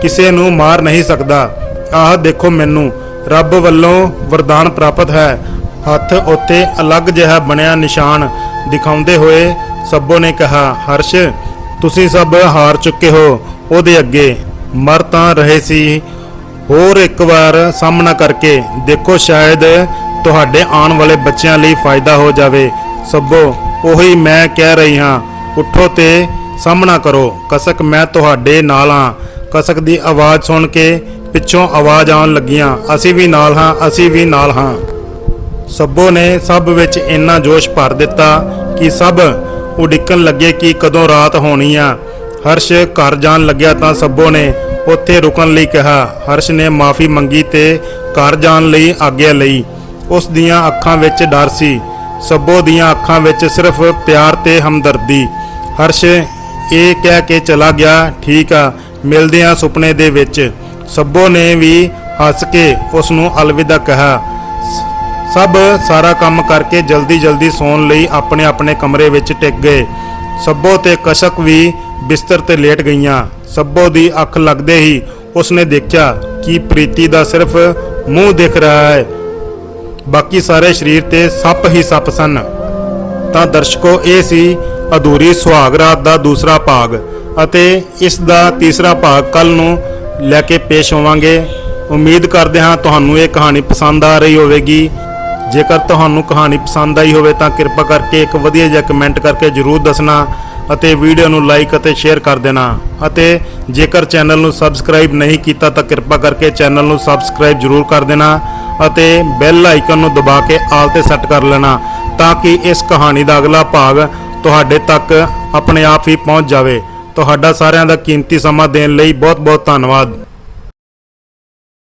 ਕਿਸੇ ਨੂੰ ਮਾਰ ਨਹੀਂ ਸਕਦਾ। ਆਹ ਦੇਖੋ ਮੈਨੂੰ, ਰੱਬ ਵੱਲੋਂ ਵਰਦਾਨ ਪ੍ਰਾਪਤ ਹੈ। ਹੱਥ ਉੱਤੇ ਅਲੱਗ ਜਿਹਾ ਬਣਿਆ ਨਿਸ਼ਾਨ ਦਿਖਾਉਂਦੇ ਹੋਏ ਸੱਬੋ ਨੇ ਕਿਹਾ, ਹਰਸ਼, ਤੁਸੀਂ ਸਭ ਹਾਰ ਚੁੱਕੇ ਹੋ, ਉਹਦੇ ਅੱਗੇ ਮਰ ਤਾਂ ਰਹੇ ਸੀ ਹੋਰ ਇੱਕ ਵਾਰ ਸਾਹਮਣਾ ਕਰਕੇ ਦੇਖੋ ਸ਼ਾਇਦ ਤੁਹਾਡੇ ਆਉਣ ਵਾਲੇ ਬੱਚਿਆਂ ਲਈ ਫਾਇਦਾ ਹੋ ਜਾਵੇ। ਸੱਬੋ ਉਹੀ ਮੈਂ ਕਹਿ ਰਹੀ ਹਾਂ, ਉੱਠੋ ਤੇ ਸਾਹਮਣਾ ਕਰੋ। ਕਸਕ, ਮੈਂ ਤੁਹਾਡੇ ਨਾਲ ਹਾਂ। ਕਸਕ ਦੀ ਆਵਾਜ਼ ਸੁਣ ਕੇ ਪਿੱਛੋਂ ਆਵਾਜ਼ ਆਉਣ ਲੱਗੀਆਂ। ਅਸੀਂ ਵੀ ਨਾਲ ਹਾਂ, ਅਸੀਂ ਵੀ ਨਾਲ ਹਾਂ। ਸੱਬੋ ਨੇ ਸਭ ਵਿੱਚ ਇੰਨਾ ਜੋਸ਼ ਭਰ ਦਿੱਤਾ ਕਿ ਸਭ ਉਡੀਕਣ ਲੱਗੇ ਕਿ ਕਦੋਂ ਰਾਤ ਹੋਣੀ ਆ। ਹਰਸ਼ ਘਰ ਜਾਣ ਲੱਗਿਆ ਤਾਂ ਸੱਬੋ ਨੇ ਉੱਥੇ ਰੁਕਣ ਲਈ ਕਿਹਾ। ਹਰਸ਼ ਨੇ ਮਾਫੀ ਮੰਗੀ ਤੇ ਘਰ ਜਾਣ ਲਈ ਆਗਿਆ ਲਈ। ਉਸ ਦੀਆਂ ਅੱਖਾਂ ਵਿੱਚ ਡਰ ਸੀ। ਸੱਬੋ ਦੀਆਂ ਅੱਖਾਂ ਵਿੱਚ ਸਿਰਫ ਪਿਆਰ ਤੇ ਹਮਦਰਦੀ। ਹਰਸ਼ ਇਹ ਕਹਿ ਕੇ ਚਲਾ ਗਿਆ, ਠੀਕ ਆ, ਮਿਲਦੇ ਆ ਸੁਪਨੇ ਦੇ ਵਿੱਚ। ਸੱਬੋ ਨੇ ਵੀ ਹੱਸ ਕੇ ਉਸ ਨੂੰ ਅਲਵਿਦਾ ਕਿਹਾ। ਸਭ ਸਾਰਾ ਕੰਮ ਕਰਕੇ ਜਲਦੀ ਜਲਦੀ ਸੌਣ ਲਈ ਆਪਣੇ ਆਪਣੇ ਕਮਰੇ ਵਿੱਚ ਟਿਕ ਗਏ। ਸੱਬੋ ਤੇ ਕਸ਼ਕ ਵੀ ਬਿਸਤਰ ਤੇ ਲੇਟ ਗਈਆਂ। ਸੱਬੋ ਦੀ ਅੱਖ ਲੱਗਦੇ ਹੀ ਉਸਨੇ ਦੇਖਿਆ ਕਿ ਪ੍ਰੀਤੀ ਦਾ ਸਿਰਫ ਮੂੰਹ ਦਿਖ ਰਿਹਾ ਹੈ। ਬਾਕੀ ਸਾਰੇ ਸਰੀਰ ਤੇ ਸੱਪ ਹੀ ਸੱਪ ਸਨ। ਤਾਂ ਦਰਸ਼ਕੋ ਇਹ ਸੀ ਅਧੂਰੀ ਸੁਹਾਗ ਰਾਤ ਦਾ ਦੂਸਰਾ ਭਾਗ ਅਤੇ ਇਸ ਦਾ ਤੀਸਰਾ ਭਾਗ ਕੱਲ ਨੂੰ ਲੈ ਕੇ ਪੇਸ਼ ਹੋਵਾਂਗੇ। ਉਮੀਦ ਕਰਦੇ ਹਾਂ ਤੁਹਾਨੂੰ ਇਹ ਕਹਾਣੀ ਪਸੰਦ ਆ ਰਹੀ ਹੋਵੇਗੀ। ਜੇਕਰ ਤੁਹਾਨੂੰ ਕਹਾਣੀ ਪਸੰਦ ਆਈ ਹੋਵੇ ਤਾਂ ਕਿਰਪਾ ਕਰਕੇ ਇੱਕ ਵਧੀਆ ਜਿਹਾ ਕਮੈਂਟ ਕਰਕੇ ਜਰੂਰ ਦੱਸਣਾ ਅਤੇ ਵੀਡੀਓ ਨੂੰ ਲਾਈਕ ਅਤੇ ਸ਼ੇਅਰ ਕਰ ਦੇਣਾ। ਅਤੇ ਜੇਕਰ ਚੈਨਲ ਨੂੰ ਸਬਸਕ੍ਰਾਈਬ ਨਹੀਂ ਕੀਤਾ ਤਾਂ ਕਿਰਪਾ ਕਰਕੇ ਚੈਨਲ ਨੂੰ ਸਬਸਕ੍ਰਾਈਬ ਜਰੂਰ ਕਰ ਦੇਣਾ ਅਤੇ ਬੈਲ ਆਈਕਨ ਨੂੰ ਦਬਾ ਕੇ ਆਲ ਤੇ ਸੈੱਟ ਕਰ ਲੈਣਾ ਤਾਂ ਕਿ ਇਸ ਕਹਾਣੀ ਦਾ ਅਗਲਾ ਭਾਗ ਤੁਹਾਡੇ ਤੱਕ ਆਪਣੇ ਆਪ ਹੀ ਪਹੁੰਚ ਜਾਵੇ। ਤੁਹਾਡਾ ਸਾਰਿਆਂ ਦਾ ਕੀਮਤੀ ਸਮਾਂ ਦੇਣ ਲਈ ਬਹੁਤ ਬਹੁਤ ਧੰਨਵਾਦ।